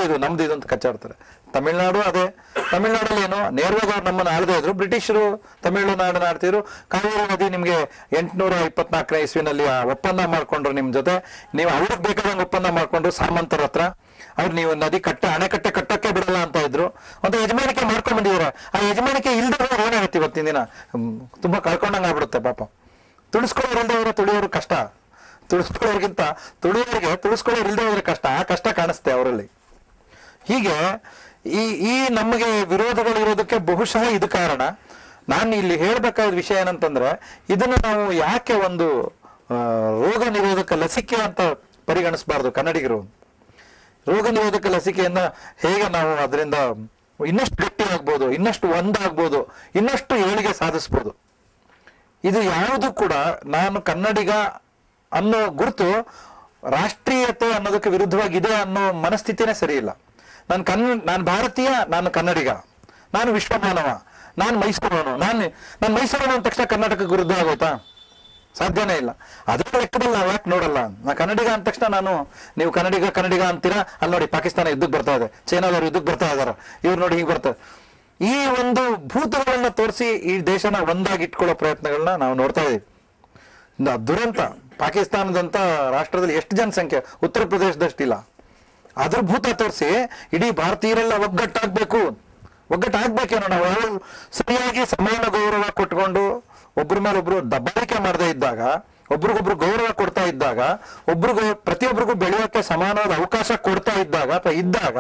ಇದು, ನಮ್ದು ಇದು ಅಂತ ಕಚ್ಚಾಡ್ತಾರೆ. ತಮಿಳ್ನಾಡು ಅದೇ. ತಮಿಳ್ನಾಡಲ್ಲಿ ಏನು? ನೇರವಾಗಿ ಅವ್ರು ನಮ್ಮನ್ನು ಆಳದೇ ಇದ್ರು. ಬ್ರಿಟಿಷರು ತಮಿಳುನಾಡನ್ನ ಆಡ್ತಿದ್ರು ಕಾವೇರಿ ನದಿ ನಿಮ್ಗೆ ಎಂಟುನೂರ ಇಪ್ಪತ್ನಾಲ್ಕನೇ ಇಸ್ವಿನಲ್ಲಿ ಒಪ್ಪಂದ ಮಾಡ್ಕೊಂಡ್ರು ನಿಮ್ಮ ಜೊತೆ. ನೀವು ಅವ್ರಿಗೆ ಬೇಕಾದಂಗೆ ಒಪ್ಪಂದ ಮಾಡ್ಕೊಂಡ್ರು ಸಾಮಂತರ ಹತ್ರ. ಅವ್ರು ನೀವು ನದಿ ಕಟ್ಟ ಅಣೆಕಟ್ಟೆ ಕಟ್ಟಕ್ಕೆ ಬಿಡಲ್ಲ ಅಂತ ಇದ್ರು. ಒಂದು ಯಜಮಾನಿಕೆ ಮಾಡ್ಕೊಂಡ್ ಆ ಯಜಮಾನಿಕೆ ಇಲ್ದೇ ಏನಾಗುತ್ತೆ ಇವತ್ತಿನ ದಿನ? ತುಂಬಾ ಕಳ್ಕೊಂಡಂಗ್ ಆಗ್ಬಿಡುತ್ತೆ ಪಾಪ. ತುಳಿಸ್ಕೊಳ್ಳೋರು ಇಲ್ದೇ ಹೋದ್ರೆ ತುಳಿಯೋರು ಕಷ್ಟ. ತುಳಿಸ್ಕೊಳ್ಳೋರ್ಗಿಂತ ತುಳಿಯೋರಿಗೆ ತುಳಿಸ್ಕೊಳ್ಳೋರು ಇಲ್ದೇ ಕಷ್ಟ. ಆ ಕಷ್ಟ ಕಾಣಿಸ್ತೆ ಅವರಲ್ಲಿ. ಹೀಗೆ ಈ ಈ ನಮಗೆ ವಿರೋಧಗಳು ಇರೋದಕ್ಕೆ ಬಹುಶಃ ಇದು ಕಾರಣ. ನಾನು ಇಲ್ಲಿ ಹೇಳಬೇಕಾದ ವಿಷಯ ಏನಂತಂದ್ರೆ, ಇದನ್ನ ನಾವು ಯಾಕೆ ಒಂದು ರೋಗ ನಿರೋಧಕ ಲಸಿಕೆ ಅಂತ ಪರಿಗಣಿಸಬಾರ್ದು ಕನ್ನಡಿಗರು. ರೋಗ ನಿರೋಧಕ ಲಸಿಕೆಯನ್ನ ಹೇಗೆ ನಾವು ಅದರಿಂದ ಇನ್ನಷ್ಟು ಗಟ್ಟಿ ಆಗ್ಬೋದು, ಇನ್ನಷ್ಟು ಒಂದಾಗ್ಬೋದು, ಇನ್ನಷ್ಟು ಏಳಿಗೆ ಸಾಧಿಸ್ಬೋದು. ಇದು ಯಾವುದು ಕೂಡ ನಾನು ಕನ್ನಡಿಗ ಅನ್ನೋ ಗುರುತು ರಾಷ್ಟ್ರೀಯತೆ ಅನ್ನೋದಕ್ಕೆ ವಿರುದ್ಧವಾಗಿದೆ ಅನ್ನೋ ಮನಸ್ಥಿತಿನೇ ಸರಿ ಇಲ್ಲ ನಾನು ಕನ್ನ ನಾನು ಭಾರತೀಯ, ನಾನು ಕನ್ನಡಿಗ. ನಾನು ವಿಶ್ವಮಾನವ. ನಾನು ಮೈಸೂರವನು. ನಾನು ನಾನು ಮೈಸೂರವನು ಅಂದ ತಕ್ಷಣ ಕರ್ನಾಟಕಕ್ಕೆ ವಿರುದ್ಧ ಆಗೋಯ್ತಾ? ಸಾಧ್ಯನೇ ಇಲ್ಲ. ಅದರ ಲೆಕ್ಕದಲ್ಲಿ ನಾವು ಯಾಕೆ ನೋಡಲ್ಲ? ನಾ ಕನ್ನಡಿಗ ಅಂದ ತಕ್ಷಣ ನಾನು, ನೀವು ಕನ್ನಡಿಗ ಕನ್ನಡಿಗ ಅಂತೀರಾ? ಅಲ್ಲಿ ನೋಡಿ ಪಾಕಿಸ್ತಾನ ಯುದ್ಧಕ್ಕೆ ಬರ್ತಾ ಇದೆ. ಚೈನಾದವ್ರು ಯುದ್ಧಕ್ಕೆ ಬರ್ತಾ ಇದಾರೆ. ಇವ್ರು ನೋಡಿ ಹೀಗೆ ಬರ್ತಾರೆ. ಈ ಒಂದು ಭೂತಗಳನ್ನ ತೋರಿಸಿ ಈ ದೇಶನ ಒಂದಾಗಿ ಇಟ್ಕೊಳ್ಳೋ ಪ್ರಯತ್ನಗಳನ್ನ ನಾವು ನೋಡ್ತಾ ಇದೀವಿ. ನ- ದುರಂತ. ಪಾಕಿಸ್ತಾನದಂತ ರಾಷ್ಟ್ರದಲ್ಲಿ ಎಷ್ಟು ಜನಸಂಖ್ಯೆ? ಉತ್ತರ ಪ್ರದೇಶದಷ್ಟಿಲ್ಲ. ಅದ್ರ ಭೂತ ತೋರಿಸಿ ಇಡೀ ಭಾರತೀಯರೆಲ್ಲ ಒಗ್ಗಟ್ಟಾಗ್ಬೇಕು. ಒಗ್ಗಟ್ಟಾಗ್ಬೇಕೇನೋ ನಾವು ಸರಿಯಾಗಿ ಸಮಾನ ಗೌರವ ಕೊಟ್ಕೊಂಡು ಒಬ್ರ ಮೇಲೆ ಒಬ್ರು ದಬ್ಬಾಳಿಕೆ ಮಾಡದೇ ಇದ್ದಾಗ, ಒಬ್ರಿಗೊಬ್ರು ಗೌರವ ಕೊಡ್ತಾ ಇದ್ದಾಗ, ಒಬ್ರಿಗೂ ಪ್ರತಿಯೊಬ್ಬರಿಗೂ ಬೆಳೆಯೋಕೆ ಸಮಾನವಾದ ಅವಕಾಶ ಕೊಡ್ತಾ ಇದ್ದಾಗ ಅಥವಾ ಇದ್ದಾಗ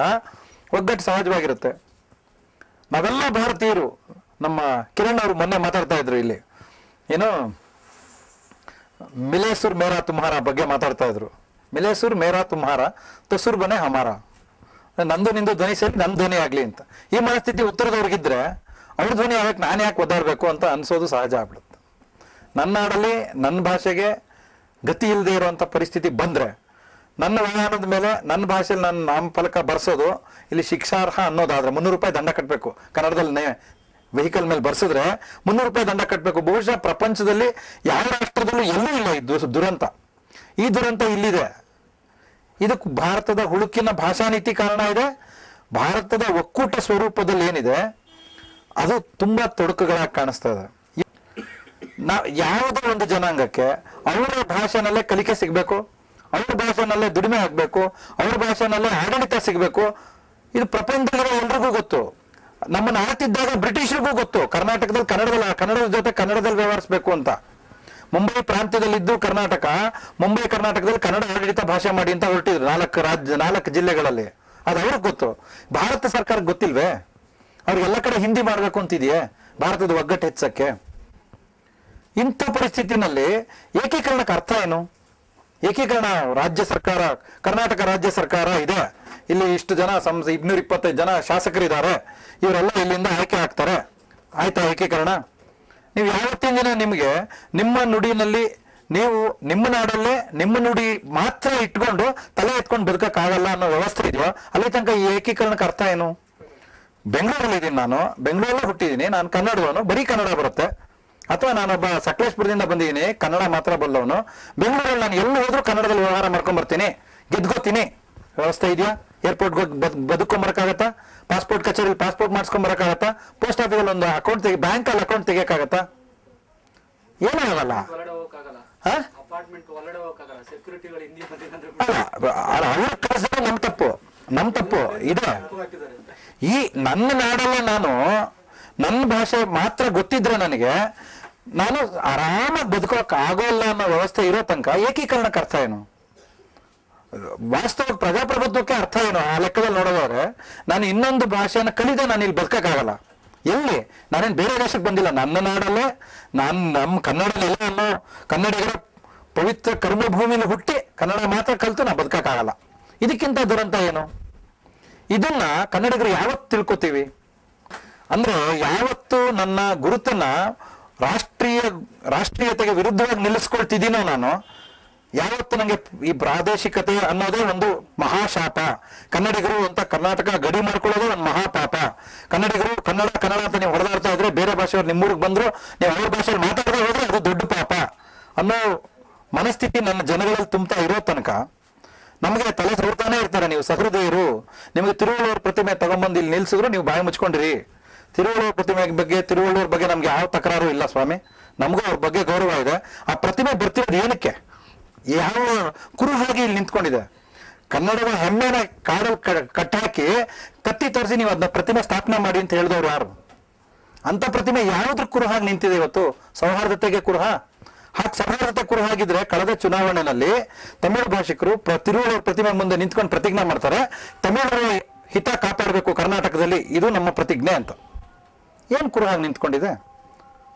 ಒಗ್ಗಟ್ಟು ಸಹಜವಾಗಿರುತ್ತೆ. ನಾವೆಲ್ಲ ಭಾರತೀಯರು, ನಮ್ಮ ಕಿರಣ್ ಅವರು ಮೊನ್ನೆ ಮಾತಾಡ್ತಾ ಇದ್ರು ಇಲ್ಲಿ. ಏನು ಮಿಲೇಸುರ್ ಮೇರಾ ತುಮ್ಹಾರ ಬಗ್ಗೆ ಮಾತಾಡ್ತಾ ಇದ್ರು. ಮಿಲೇಸುರ್ ಮೇರಾ ತುಮ್ಹಾರ ತಸೂರ್ ಬನೆ ಹಮಾರ. ನಂದು ನಿಂದು ಧ್ವನಿ ಸೇರಿ ನನ್ನ ಧ್ವನಿ ಆಗಲಿ ಅಂತ. ಈ ಮನಸ್ಥಿತಿ ಉತ್ತರದವ್ರಿಗಿದ್ರೆ ಅವ್ರ ಧ್ವನಿ ಆಗಕ್ಕೆ ನಾನು ಯಾಕೆ ಒದ್ದಾಡಬೇಕು ಅಂತ ಅನ್ಸೋದು ಸಹಜ ಆಗ್ಬಿಡುತ್ತೆ. ನನ್ನ ನಾಡಲ್ಲಿ ನನ್ನ ಭಾಷೆಗೆ ಗತಿ ಇಲ್ಲದೆ ಇರುವಂತ ಪರಿಸ್ಥಿತಿ ಬಂದ್ರೆ, ನನ್ನ ವಾಹನದ ಮೇಲೆ ನನ್ನ ಭಾಷೆಯಲ್ಲಿ ನನ್ನ ನಾಮಫಲಕ ಬರ್ಸೋದು, ಇಲ್ಲಿ ಶಿಕ್ಷಾರ್ಹ ಅನ್ನೋದಾದ್ರೆ ಮುನ್ನೂರು ರೂಪಾಯಿ ದಂಡ ಕಟ್ಟಬೇಕು ಕನ್ನಡದಲ್ಲಿ ವೆಹಿಕಲ್ ಮೇಲೆ ಬರ್ಸಿದ್ರೆ ಮುನ್ನೂರು ರೂಪಾಯಿ ದಂಡ ಕಟ್ಟಬೇಕು ಬಹುಶಃ ಪ್ರಪಂಚದಲ್ಲಿ ಯಾವ ರಾಷ್ಟ್ರದಲ್ಲೂ ಎಲ್ಲೂ ಇಲ್ಲ ಇದು ದುರಂತ. ಈ ದುರಂತ ಇಲ್ಲಿದೆ. ಇದಕ್ಕೆ ಭಾರತದ ಹುಳುಕಿನ ಭಾಷಾ ನೀತಿ ಕಾರಣ ಇದೆ. ಭಾರತದ ಒಕ್ಕೂಟ ಸ್ವರೂಪದಲ್ಲಿ ಏನಿದೆ, ಅದು ತುಂಬಾ ತೊಡಕುಗಳಾಗಿ ಕಾಣಿಸ್ತಾ ಇದೆ. ನಾ ಯಾವುದೋ ಒಂದು ಜನಾಂಗಕ್ಕೆ ಅವರ ಭಾಷೆನಲ್ಲೇ ಕಲಿಕೆ ಸಿಗ್ಬೇಕು, ಅವ್ರ ಭಾಷೆನಲ್ಲೇ ದುಡಿಮೆ ಆಗ್ಬೇಕು, ಅವ್ರ ಭಾಷೆನಲ್ಲೇ ಆಡಳಿತ ಸಿಗ್ಬೇಕು. ಇದು ಪ್ರಪಂಚದ ಎಲ್ರಿಗೂ ಗೊತ್ತು. ನಮ್ಮನ್ನ ಆಳ್ತಿದ್ದಾಗ ಬ್ರಿಟಿಷರಿಗೂ ಗೊತ್ತು. ಕರ್ನಾಟಕದಲ್ಲಿ ಕನ್ನಡದಲ್ಲಿ, ಕನ್ನಡದ ಜೊತೆ ಕನ್ನಡದಲ್ಲಿ ವ್ಯವಹರಿಸಬೇಕು ಅಂತ. ಮುಂಬೈ ಪ್ರಾಂತ್ಯದಲ್ಲಿದ್ದು ಕರ್ನಾಟಕ, ಮುಂಬೈ ಕರ್ನಾಟಕದಲ್ಲಿ ಕನ್ನಡ ಆಡಳಿತ ಭಾಷೆ ಮಾಡಿ ಅಂತ ಹೊರಟಿದ್ರು ನಾಲ್ಕು ರಾಜ್ಯ, ನಾಲ್ಕು ಜಿಲ್ಲೆಗಳಲ್ಲಿ. ಅದು ಅವ್ರಿಗೆ ಗೊತ್ತು. ಭಾರತ ಸರ್ಕಾರಕ್ಕೆ ಗೊತ್ತಿಲ್ವೇ? ಅವ್ರಿಗೆಲ್ಲ ಕಡೆ ಹಿಂದಿ ಮಾಡ್ಬೇಕು ಅಂತಿದೆಯೇ? ಭಾರತದ ಒಗ್ಗಟ್ಟು ಹೆಚ್ಚಕ್ಕೆ. ಇಂಥ ಪರಿಸ್ಥಿತಿನಲ್ಲಿ ಏಕೀಕರಣಕ್ಕೆ ಅರ್ಥ ಏನು? ಏಕೀಕರಣ ರಾಜ್ಯ ಸರ್ಕಾರ, ಕರ್ನಾಟಕ ರಾಜ್ಯ ಸರ್ಕಾರ ಇದೆ. ಇಲ್ಲಿ ಇಷ್ಟು ಜನ ಸಂಸ್ ಇನ್ನೂರ ಇಪ್ಪತ್ತೈದು ಜನ ಶಾಸಕರಿದ್ದಾರೆ. ಇವರೆಲ್ಲ ಇಲ್ಲಿಂದ ಆಯ್ಕೆ ಆಗ್ತಾರೆ. ಆಯ್ತಾ ಏಕೀಕರಣ? ನೀವು ಯಾವತ್ತಿನ ದಿನ ನಿಮಗೆ ನಿಮ್ಮ ನುಡಿನಲ್ಲಿ ನೀವು ನಿಮ್ಮ ನಾಡಲ್ಲೇ ನಿಮ್ಮ ನುಡಿ ಮಾತ್ರ ಇಟ್ಕೊಂಡು ತಲೆ ಎತ್ಕೊಂಡು ಬದುಕಕ್ಕಾಗಲ್ಲ ಅನ್ನೋ ವ್ಯವಸ್ಥೆ ಇದೆಯೋ, ಅಲ್ಲಿ ತನಕ ಈ ಏಕೀಕರಣಕ್ಕೆ ಅರ್ಥ ಏನು? ಬೆಂಗಳೂರಲ್ಲಿ ಇದ್ದೀನಿ ನಾನು. ಬೆಂಗಳೂರಲ್ಲೇ ಹುಟ್ಟಿದ್ದೀನಿ. ನಾನು ಕನ್ನಡವನು ಬರೀ ಕನ್ನಡ ಬರುತ್ತೆ. ಅಥವಾ ನಾನೊಬ್ಬ ಸಕಲೇಶ್ಪುರದಿಂದ ಬಂದಿದ್ದೀನಿ ಕನ್ನಡ ಮಾತ್ರ ಬಲ್ಲವನು. ಬೆಂಗಳೂರಲ್ಲಿ ನಾನು ಎಲ್ಲಿ ಹೋದ್ರೂ ಕನ್ನಡದಲ್ಲಿ ವ್ಯವಹಾರ ಮಾಡ್ಕೊಂಡ್ ಬರ್ತೀನಿ. ಗೆದ್ಕೋತೀನಿ. ವ್ಯವಸ್ಥೆ ಇದೆಯಾ? ಏರ್ಪೋರ್ಟ್ ಬದುಕೊಂಬರಕ್ಕಾಗತ್ತಾ ಪಾಸ್ಪೋರ್ಟ್ ಕಚೇರಿ ಪಾಸ್ಪೋರ್ಟ್ ಮಾಡಿಸ್ಕೊಂಡ್ ಬರಕ್ಕಾಗತ್ತಾ? ಪೋಸ್ಟ್ ಆಫೀಸಲ್ಲಿ ಒಂದು ಅಕೌಂಟ್ ತೆಗಿ ಬ್ಯಾಂಕ್ ಅಲ್ಲಿ ಅಕೌಂಟ್ ತೆಗಿಯಕ್ಕಾಗತ್ತಾ? ಏನಾಗಲ್ಲ ಆಗಲ್ಲ. ಅಲ್ಲ ಅವ್ರ ಕಳಿಸಿದ್ರೆ ನಮ್ ತಪ್ಪು. ನಮ್ಮ ತಪ್ಪು. ಇದೆ. ಈ ನನ್ನ ನಾಡಲ್ಲೇ ನಾನು ನನ್ನ ಭಾಷೆ ಮಾತ್ರ ಗೊತ್ತಿದ್ರೆ ನನಗೆ, ನಾನು ಆರಾಮಾಗಿ ಬದುಕೋಕ್ ಆಗೋಲ್ಲ ಅನ್ನೋ ವ್ಯವಸ್ಥೆ ಇರೋ ತನಕ ಏಕೀಕರಣಕ್ಕೆ ಅರ್ಥ ಏನು? ವಾಸ್ತವ ಪ್ರಜಾಪ್ರಭುತ್ವಕ್ಕೆ ಅರ್ಥ ಏನು? ಆ ಲೆಕ್ಕದಲ್ಲಿ ನೋಡೋದಾದ್ರೆ, ನಾನು ಇನ್ನೊಂದು ಭಾಷೆನ ಕಲಿದೆ ನಾನು ಇಲ್ಲಿ ಬದುಕಕ್ಕಾಗಲ್ಲ. ಎಲ್ಲಿ? ನಾನೇನು ಬೇರೆ ದೇಶಕ್ಕೆ ಬಂದಿಲ್ಲ. ನನ್ನ ನಾಡಲ್ಲೇ, ನಾನು ನಮ್ಮ ಕನ್ನಡಲ್ಲ ಅನ್ನೋ ಕನ್ನಡಿಗರ ಪವಿತ್ರ ಕರ್ಮಭೂಮಿಲಿ ಹುಟ್ಟಿ ಕನ್ನಡ ಮಾತ್ರ ಕಲಿತು ನಾನು ಬದುಕಕ್ಕಾಗಲ್ಲ. ಇದಕ್ಕಿಂತ ದುರಂತ ಏನು? ಇದನ್ನ ಕನ್ನಡಿಗರು ಯಾವತ್ತು ತಿಳ್ಕೊತೀವಿ? ಅಂದ್ರೆ ಯಾವತ್ತು ನನ್ನ ಗುರುತನ್ನ ರಾಷ್ಟ್ರೀಯ, ರಾಷ್ಟ್ರೀಯತೆಗೆ ವಿರುದ್ಧವಾಗಿ ನಿಲ್ಲಿಸ್ಕೊಳ್ತಿದ್ದೀನೋ ನಾನು, ಯಾವತ್ತು ನನಗೆ ಈ ಪ್ರಾದೇಶಿಕತೆ ಅನ್ನೋದೇ ಒಂದು ಮಹಾಶಾಪ. ಕನ್ನಡಿಗರು ಅಂತ ಕರ್ನಾಟಕ ಗಡಿ ಮಾಡ್ಕೊಳ್ಳೋದು ಒಂದು ಮಹಾಪಾಪ. ಕನ್ನಡಿಗರು ಕನ್ನಡ ಕನ್ನಡ ಅಂತ ನೀವು ಹೊಡೆದಾಡ್ತಾ ಇದ್ರೆ ಬೇರೆ ಭಾಷೆಯವ್ರು ನಿಮ್ಮೂರಿಗೆ ಬಂದ್ರು, ನೀವು ಅವ್ರ ಭಾಷೆಯಲ್ಲಿ ಮಾತಾಡದೆ ಹೋದ್ರೆ ಅದು ದೊಡ್ಡ ಪಾಪ ಅನ್ನೋ ಮನಸ್ಥಿತಿ ನನ್ನ ಜನಗಳಲ್ಲಿ ತುಂಬ್ತಾ ಇರೋ ತನಕ. ನಮಗೆ ತಲೆ ಸೋರ್ತಾನೆ ಇರ್ತಾರೆ ನೀವು ಸಹೃದಯರು. ನಿಮಗೆ ತಿರುವಳ್ಳೂರ್ ಪ್ರತಿಮೆ ತಗೊಂಬಂದು ಇಲ್ಲಿ ನಿಲ್ಸಿದ್ರು ನೀವು ಬಾಯಿ ಮುಚ್ಕೊಂಡಿರಿ. ತಿರುವಳ್ಳೂರ್ ಪ್ರತಿಮೆ ಬಗ್ಗೆ ತಿರುವಳ್ಳುವರ ಬಗ್ಗೆ ನಮ್ಗೆ ಯಾವ ತಕರಾರು ಇಲ್ಲ ಸ್ವಾಮಿ. ನಮಗೂ ಅವ್ರ ಬಗ್ಗೆ ಗೌರವ ಇದೆ. ಆ ಪ್ರತಿಮೆ ಬರ್ತಿರೋದು ಏನಕ್ಕೆ? ಯಾವ ಕುರುಹಾಗಿ ಇಲ್ಲಿ ನಿಂತ್ಕೊಂಡಿದೆ. ಕನ್ನಡದ ಹೆಮ್ಮೆನ ಕಾಡು ಕಟ್ಟಾಕಿ ಕತ್ತಿ ತರಿಸಿ ನೀವು ಅದನ್ನ ಪ್ರತಿಮೆ ಸ್ಥಾಪನೆ ಮಾಡಿ ಅಂತ ಹೇಳಿದವ್ರು ಯಾರು? ಅಂತ ಪ್ರತಿಮೆ ಯಾವ್ದ್ರ ಕುರುಹಾಗಿ ನಿಂತಿದೆ ಇವತ್ತು. ಸೌಹಾರ್ದತೆಗೆ ಕುರುಹ ಹಾಗೆ ಸೌಹಾರ್ದತೆ ಕುರುಹಾಗಿದ್ರೆ ಕಳೆದ ಚುನಾವಣೆಯಲ್ಲಿ ತಮಿಳು ಭಾಷಿಕರು ತಿರುವಳ್ಳೂರ್ ಪ್ರತಿಮೆ ಮುಂದೆ ನಿಂತ್ಕೊಂಡು ಪ್ರತಿಜ್ಞೆ ಮಾಡ್ತಾರೆ. ತಮಿಳರ ಹಿತ ಕಾಪಾಡಬೇಕು ಕರ್ನಾಟಕದಲ್ಲಿ. ಇದು ನಮ್ಮ ಪ್ರತಿಜ್ಞೆ ಅಂತ. ಏನ್ ಕುರುಹಾಗಿ ನಿಂತ್ಕೊಂಡಿದೆ?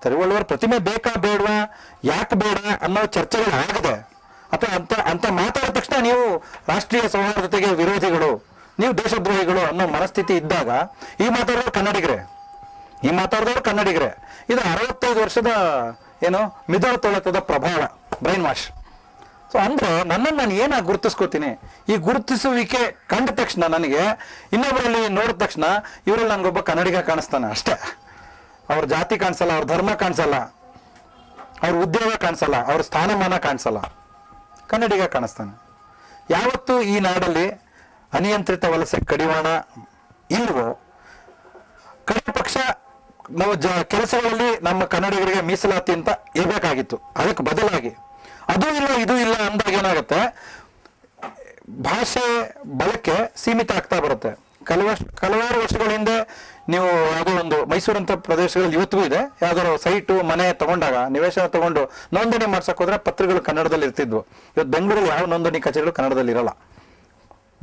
ತಿರುವಳ್ಳುವರ್ ಪ್ರತಿಮೆ ಬೇಕಾ ಬೇಡವಾ? ಯಾಕೆ ಬೇಡ ಅನ್ನೋ ಚರ್ಚೆಗಳು ಆಗಿದೆ. ಅಥವಾ ಅಂತ ಅಂತ ಮಾತಾಡಿದ ತಕ್ಷಣ ನೀವು ರಾಷ್ಟ್ರೀಯ ಸೌಹಾರ್ದತೆಗೆ ವಿರೋಧಿಗಳು, ನೀವು ದೇಶದ್ರೋಹಿಗಳು ಅನ್ನೋ ಮನಸ್ಥಿತಿ ಇದ್ದಾಗ ಈ ಮಾತಾಡೋರು ಕನ್ನಡಿಗರೇ. ಈ ಮಾತಾಡಿದವರು ಕನ್ನಡಿಗರೇ. ಇದು ಅರವತ್ತೈದು ವರ್ಷದ, ಏನು ಮಿದಳ ತೊಳೆತದ ಪ್ರಭಾವ ಬ್ರೈನ್ ವಾಶ್ ಸೊ ಅಂದ್ರೆ ನನ್ನನ್ನು ನಾನು ಏನಾಗಿ ಗುರುತಿಸ್ಕೋತೀನಿ? ಈ ಗುರುತಿಸುವಿಕೆ ಕಂಡ ತಕ್ಷಣ ನನಗೆ ಇನ್ನೊಬ್ಬರಲ್ಲಿ ನೋಡಿದ ತಕ್ಷಣ ಇವರಲ್ಲಿ ನನಗೊಬ್ಬ ಕನ್ನಡಿಗ ಕಾಣಿಸ್ತಾನೆ ಅಷ್ಟೇ. ಅವ್ರ ಜಾತಿ ಕಾಣಿಸಲ್ಲ, ಅವ್ರ ಧರ್ಮ ಕಾಣಿಸಲ್ಲ, ಅವ್ರ ಉದ್ಯೋಗ ಕಾಣಿಸಲ್ಲ, ಅವ್ರ ಸ್ಥಾನಮಾನ ಕಾಣಿಸಲ್ಲ. ಕನ್ನಡಿಗ ಕಾಣಿಸ್ತಾನೆ. ಯಾವತ್ತು ಈ ನಾಡಲ್ಲಿ ಅನಿಯಂತ್ರಿತ ವಲಸೆ, ಕಡಿವಾಣ ಇಲ್ವೋ ಕಡೆ ಪಕ್ಷ ನಾವು ಜ ಕೆಲಸಗಳಲ್ಲಿ ನಮ್ಮ ಕನ್ನಡಿಗರಿಗೆ ಮೀಸಲಾತಿ ಅಂತ ಇರಬೇಕಾಗಿತ್ತು ಅದಕ್ಕೆ ಬದಲಾಗಿ ಅದು ಇಲ್ಲ, ಇದು ಇಲ್ಲ ಅಂದಾಗ ಏನಾಗುತ್ತೆ? ಭಾಷೆ ಬಳಕೆ ಸೀಮಿತ ಆಗ್ತಾ ಬರುತ್ತೆ. ಕೆಲವಷ್ಟು ಹಲವಾರು ವರ್ಷಗಳ ಹಿಂದೆ ನೀವು ಯಾವುದೋ ಒಂದು ಮೈಸೂರಂತ ಪ್ರದೇಶಗಳಲ್ಲಿ ಇವತ್ತಿಗೂ ಇದೆ. ಯಾವ್ದಾದ್ರು ಸೈಟು, ಮನೆ ತಗೊಂಡಾಗ ನಿವೇಶನ ತಗೊಂಡು ನೋಂದಣಿ ಮಾಡ್ಸಕ್ ಹೋದ್ರೆ ಪತ್ರಗಳು ಕನ್ನಡದಲ್ಲಿ ಇರ್ತಿದ್ವು. ಇವತ್ತು ಬೆಂಗಳೂರಲ್ಲಿ ಯಾವ ನೋಂದಣಿ ಕಚೇರಿಗಳು ಕನ್ನಡದಲ್ಲಿ ಇರಲ್ಲ.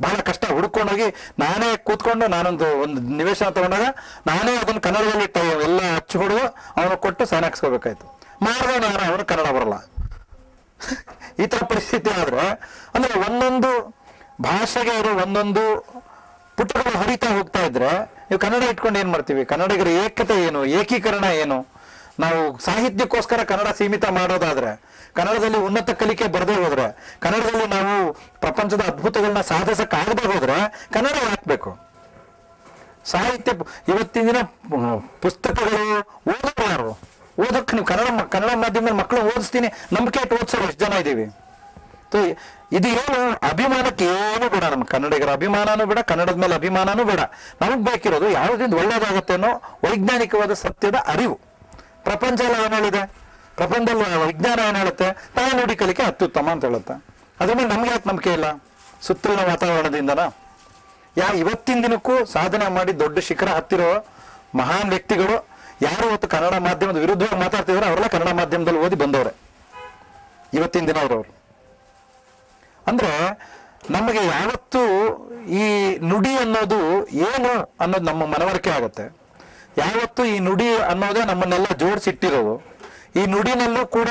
ಬಹಳ ಕಷ್ಟ. ಹುಡ್ಕೊಂಡೋಗಿ ನಾನೇ ಕೂತ್ಕೊಂಡು ನಾನೊಂದು ಒಂದು ನಿವೇಶನ ತಗೊಂಡಾಗ ನಾನೇ ಅದನ್ನು ಕನ್ನಡದಲ್ಲಿ ಎಲ್ಲ ಹಚ್ಚಿ ಹೊಡೆದು ಅವನು ಕೊಟ್ಟು ಸೈನ್ ಹಾಕ್ಸ್ಕೋಬೇಕಾಯ್ತು. ಮಾಡಿದವನು ಯಾರು? ಅವನು ಕನ್ನಡ ಬರಲ್ಲ. ಈ ಥರ ಪರಿಸ್ಥಿತಿ ಆದ್ರೆ, ಅಂದ್ರೆ ಒಂದೊಂದು ಭಾಷೆಗೆ ಅವರು ಒಂದೊಂದು ಪುಟಗಳು ಹರಿತಾ ಹೋಗ್ತಾ ಇದ್ರೆ, ನೀವು ಕನ್ನಡ ಇಟ್ಕೊಂಡು ಏನು ಮಾಡ್ತೀವಿ? ಕನ್ನಡಿಗರ ಏಕತೆ ಏನು? ಏಕೀಕರಣ ಏನು? ನಾವು ಸಾಹಿತ್ಯಕ್ಕೋಸ್ಕರ ಕನ್ನಡ ಸೀಮಿತ ಮಾಡೋದಾದ್ರೆ, ಕನ್ನಡದಲ್ಲಿ ಉನ್ನತ ಕಲಿಕೆ ಬರದೇ ಹೋದ್ರೆ, ಕನ್ನಡದಲ್ಲಿ ನಾವು ಪ್ರಪಂಚದ ಅದ್ಭುತಗಳನ್ನ ಸಾಧಿಸಕ್ಕಾಗದೆ ಹೋದ್ರೆ, ಕನ್ನಡ ಹಾಕ್ಬೇಕು ಸಾಹಿತ್ಯ, ಇವತ್ತಿನ ದಿನ ಪುಸ್ತಕಗಳು ಓದೋರು ಓದಕ್ಕೆ ನೀವು ಕನ್ನಡ ಕನ್ನಡ ಮಾಧ್ಯಮದಲ್ಲಿ ಮಕ್ಕಳು ಓದಿಸ್ತೀನಿ, ನಂಬಿಕೆ ಇಟ್ಟು ಓದಿಸೋರು ಎಷ್ಟು ಜನ ಇದ್ದೀವಿ ಇದು ಏನು ಅಭಿಮಾನಕ್ಕೆ ಏನು ಬೇಡ ನಮ್ಮ ಕನ್ನಡಿಗರ ಅಭಿಮಾನನೂ ಬೇಡ, ಕನ್ನಡದ ಮೇಲೆ ಅಭಿಮಾನನೂ ಬೇಡ. ನಮಗೆ ಬೇಕಿರೋದು ಯಾವುದರಿಂದ ಒಳ್ಳೇದಾಗುತ್ತೆ ಅನ್ನೋ ವೈಜ್ಞಾನಿಕವಾದ ಸತ್ಯದ ಅರಿವು. ಪ್ರಪಂಚ ಎಲ್ಲ ಏನ್ ಹೇಳಿದೆ ಪ್ರಪಂಚದಲ್ಲಿ ವಿಜ್ಞಾನ ಏನ್ ಹೇಳುತ್ತೆ? ತಾಯಿ ನುಡಿ ಕಲಿಕೆ ಅತ್ಯುತ್ತಮ ಅಂತ ಹೇಳುತ್ತೆ. ಅದ್ರ ಮೇಲೆ ನಮ್ಗೆ ಯಾಕೆ ನಂಬಿಕೆ ಇಲ್ಲ? ಸುತ್ತಲಿನ ವಾತಾವರಣದಿಂದನ? ಯಾ, ಇವತ್ತಿನ ದಿನಕ್ಕೂ ಸಾಧನೆ ಮಾಡಿ ದೊಡ್ಡ ಶಿಖರ ಹತ್ತಿರೋ ಮಹಾನ್ ವ್ಯಕ್ತಿಗಳು ಯಾರು ಇವತ್ತು ಕನ್ನಡ ಮಾಧ್ಯಮದ ವಿರುದ್ಧವಾಗಿ ಮಾತಾಡ್ತಿದ್ರೆ ಅವರೆಲ್ಲ ಕನ್ನಡ ಮಾಧ್ಯಮದಲ್ಲಿ ಓದಿ ಬಂದವ್ರೆ. ಇವತ್ತಿನ ದಿನ ಅವರವರು ಅಂದ್ರೆ ನಮಗೆ ಯಾವತ್ತು ಈ ನುಡಿ ಅನ್ನೋದು ಏನು ಅನ್ನೋದು ನಮ್ಮ ಮನವರಿಕೆ ಆಗುತ್ತೆ. ಯಾವತ್ತು ಈ ನುಡಿ ಅನ್ನೋದೇ ನಮ್ಮನ್ನೆಲ್ಲ ಜೋಡಿಸಿಟ್ಟಿರೋದು. ಈ ನುಡಿನಲ್ಲೂ ಕೂಡ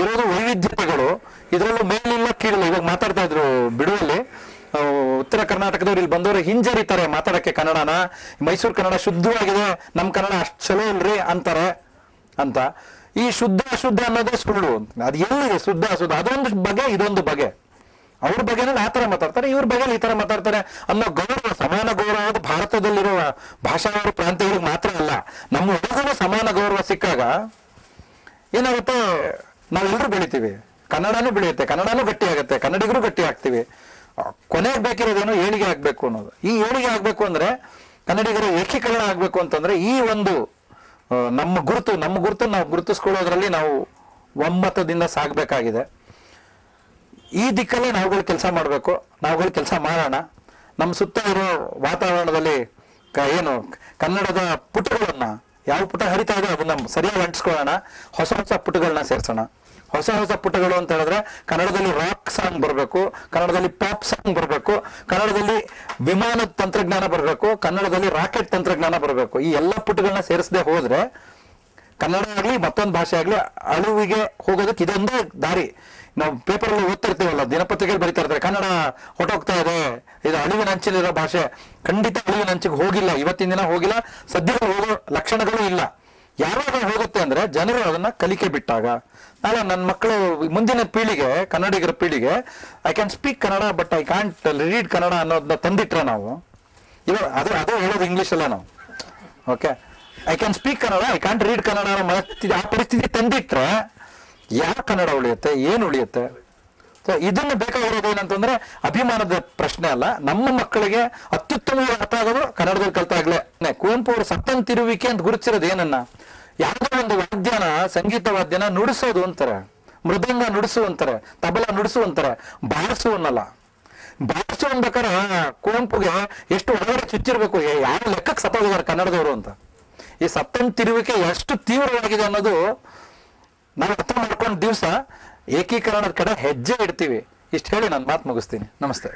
ಇರೋದು ವೈವಿಧ್ಯತೆಗಳು. ಇದರಲ್ಲೂ ಮೇಲಿಲ್ಲ ಕೀಳಿಲ್ಲ, ಇವಾಗ ಮಾತಾಡ್ತಾ ಇದ್ರು ಬಿಡುವಲ್ಲಿ. ಉತ್ತರ ಕರ್ನಾಟಕದವ್ರು ಇಲ್ಲಿ ಬಂದವರು ಹಿಂಜರಿತಾರೆ ಮಾತಾಡಕ್ಕೆ ಕನ್ನಡನ. ಮೈಸೂರು ಕನ್ನಡ ಶುದ್ಧವಾಗಿದೆ ನಮ್ಮ ಕನ್ನಡ ಅಷ್ಟು ಚಲೋ ಇಲ್ರಿ ಅಂತಾರೆ ಅಂತ. ಈ ಶುದ್ಧ ಅಶುದ್ಧ ಅನ್ನೋದೇ ಸುಳ್ಳು. ಅದು ಎಲ್ಲಿದೆ ಶುದ್ಧ ಅಶುದ್ಧ? ಅದೊಂದು ಬಗೆ, ಇದೊಂದು ಬಗೆ. ಅವ್ರ ಬಗ್ಗೆನೇ ಆ ಥರ ಮಾತಾಡ್ತಾರೆ, ಇವ್ರ ಬಗ್ಗೆ ಈ ಥರ ಮಾತಾಡ್ತಾರೆ ಅನ್ನೋ ಗೌರವ, ಸಮಾನ ಗೌರವ ಭಾರತದಲ್ಲಿರುವ ಭಾಷಾವಾರು ಪ್ರಾಂತ್ಯಗಳಿಗೆ ಮಾತ್ರ ಅಲ್ಲ, ನಮ್ಮ ಒಳಗೂ ಸಮಾನ ಗೌರವ ಸಿಕ್ಕಾಗ ಏನಾಗುತ್ತೆ? ನಾವೆಲ್ಲರೂ ಬೆಳಿತೀವಿ. ಕನ್ನಡನೂ ಬೆಳೆಯುತ್ತೆ, ಕನ್ನಡನೂ ಗಟ್ಟಿ ಆಗುತ್ತೆ ಕನ್ನಡಿಗರು ಗಟ್ಟಿ ಆಗ್ತೀವಿ. ಕೊನೆಗೆ ಬೇಕಿರೋದೇನು ಏಳಿಗೆ ಆಗಬೇಕು ಅನ್ನೋದು. ಈ ಏಳಿಗೆ ಆಗಬೇಕು ಅಂದ್ರೆ ಕನ್ನಡಿಗರ ಏಕೀಕರಣ ಆಗಬೇಕು ಅಂತಂದ್ರೆ ಈ ಒಂದು ನಮ್ಮ ಗುರುತು ನಮ್ಮ ಗುರುತು ನಾವು ಗುರುತಿಸ್ಕೊಳ್ಳೋದ್ರಲ್ಲಿ ನಾವು ಒಮ್ಮತದಿಂದ ಸಾಗಬೇಕಾಗಿದೆ. ಈ ದಿಕ್ಕಲ್ಲೇ ನಾವುಗಳು ಕೆಲಸ ಮಾಡಬೇಕು, ನಾವುಗಳು ಕೆಲಸ ಮಾಡೋಣ. ನಮ್ಮ ಸುತ್ತ ಇರೋ ವಾತಾವರಣದಲ್ಲಿ ಕ- ಏನು, ಕನ್ನಡದ ಪುಟಗಳನ್ನು, ಯಾವ ಪುಟ ಹರಿತಾ ಇದೆ ಅದನ್ನು ಸರಿಯಾಗಿ ಅಂಟಿಸ್ಕೊಳ್ಳೋಣ, ಹೊಸ ಹೊಸ ಪುಟಗಳನ್ನ ಸೇರ್ಸೋಣ. ಹೊಸ ಹೊಸ ಪುಟಗಳು ಅಂತ ಹೇಳಿದ್ರೆ ಕನ್ನಡದಲ್ಲಿ ರಾಕ್ ಸಾಂಗ್ ಬರಬೇಕು, ಕನ್ನಡದಲ್ಲಿ ಪಾಪ್ ಸಾಂಗ್ ಬರಬೇಕು, ಕನ್ನಡದಲ್ಲಿ ವಿಮಾನದ ತಂತ್ರಜ್ಞಾನ ಬರಬೇಕು, ಕನ್ನಡದಲ್ಲಿ ರಾಕೆಟ್ ತಂತ್ರಜ್ಞಾನ ಬರಬೇಕು. ಈ ಎಲ್ಲ ಪುಟಗಳನ್ನ ಸೇರಿಸದೆ ಹೋದ್ರೆ ಕನ್ನಡ ಆಗಲಿ, ಮತ್ತೊಂದು ಭಾಷೆ ಆಗಲಿ, ಅಳುವಿಗೆ ಹೋಗೋದಕ್ಕೆ ಇದೊಂದೇ ದಾರಿ. ನಾವು ಪೇಪರ್ ಅಲ್ಲಿ ಓದ್ತಿರ್ತೀವಲ್ಲ ದಿನಪತ್ರಿಕೆಯಲ್ಲಿ ಬರೀತಾ ಇರ್ತಾರೆ, ಕನ್ನಡ ಹೊಟ್ಟೋಗ್ತಾ ಇದೆ, ಇದು ಅಳಿವಿನ ಅಂಚಿಲಿರೋ ಭಾಷೆ. ಖಂಡಿತ ಅಳಿವಿನ ಅಂಚಿಗೆ ಹೋಗಿಲ್ಲ, ಇವತ್ತಿನ ದಿನ ಹೋಗಿಲ್ಲ ಸದ್ಯ ಹೋಗೋ ಲಕ್ಷಣಗಳು ಇಲ್ಲ. ಯಾವಾಗ ಹೋಗುತ್ತೆ ಅಂದ್ರೆ ಜನರು ಅದನ್ನ ಕಲಿಕೆ ಬಿಟ್ಟಾಗ. ನಾಳೆ ನನ್ನ ಮಕ್ಕಳು ಮುಂದಿನ ಪೀಳಿಗೆ, ಕನ್ನಡಿಗರ ಪೀಳಿಗೆ I can speak Kannada but I can't read Kannada ಅನ್ನೋದನ್ನ ತಂದಿಟ್ರೆ ನಾವು. ಇವಾಗ ಅದೇ ಅದೇ ಹೇಳೋದು ಇಂಗ್ಲಿಷ್ ಅಲ್ಲ ನಾವು. Okay I can speak Kannada I can't read Kannada ಆ ಪರಿಸ್ಥಿತಿ ತಂದಿಟ್ರೆ ಯಾವ ಕನ್ನಡ ಉಳಿಯುತ್ತೆ, ಏನು ಉಳಿಯುತ್ತೆ? ಸೊ ಇದನ್ನು ಬೇಕಾಗಿರೋದು ಏನಂತಂದ್ರೆ ಅಭಿಮಾನದ ಪ್ರಶ್ನೆ ಅಲ್ಲ. ನಮ್ಮ ಮಕ್ಕಳಿಗೆ ಅತ್ಯುತ್ತಮವಾಗಿ ಅರ್ಥ ಆಗೋದು ಕನ್ನಡದಲ್ಲಿ ಕಲ್ತಾಗ್ಲೇ ಕುವೆಂಪು ಅವರು ಸತ್ತಂತಿರುವಿಕೆ ಅಂತ ಗುರುತಿಸಿರೋದು ಏನನ್ನ? ಯಾವುದೋ ಒಂದು ವಾದ್ಯನ, ಸಂಗೀತ ವಾದ್ಯನ ನುಡಿಸೋದು ಅಂತಾರೆ. ಮೃದಂಗ ನುಡಿಸು ಅಂತಾರೆ. ತಬಲ ನುಡಿಸು ಅಂತಾರೆ. ಬಾರಿಸು ಅನ್ನಲ್ಲ. ಬಾರಿಸು ಅನ್ಬೇಕಾರೆ ಕುವೆಂಪುಗೆ ಎಷ್ಟು ಒಳಗಡೆ ಚುಚ್ಚಿರ್ಬೇಕು. ಯಾವ ಲೆಕ್ಕಕ್ಕೆ ಸತ್ತೋಗಿದ್ದಾರೆ ಕನ್ನಡದವರು ಅಂತ. ಈ ಸತ್ತಂತಿರುವಿಕೆ ಎಷ್ಟು ತೀವ್ರವಾಗಿದೆ ಅನ್ನೋದು ನಾವು ಅರ್ಥ ಮಾಡ್ಕೊಂಡು ದಿವಸ ಏಕೀಕರಣದ ಕಡೆ ಹೆಜ್ಜೆ ಇಡ್ತೀವಿ. ಇಷ್ಟು ಹೇಳಿ ನಾನು ಮಾತು ಮುಗಿಸ್ತೀನಿ. ನಮಸ್ತೆ.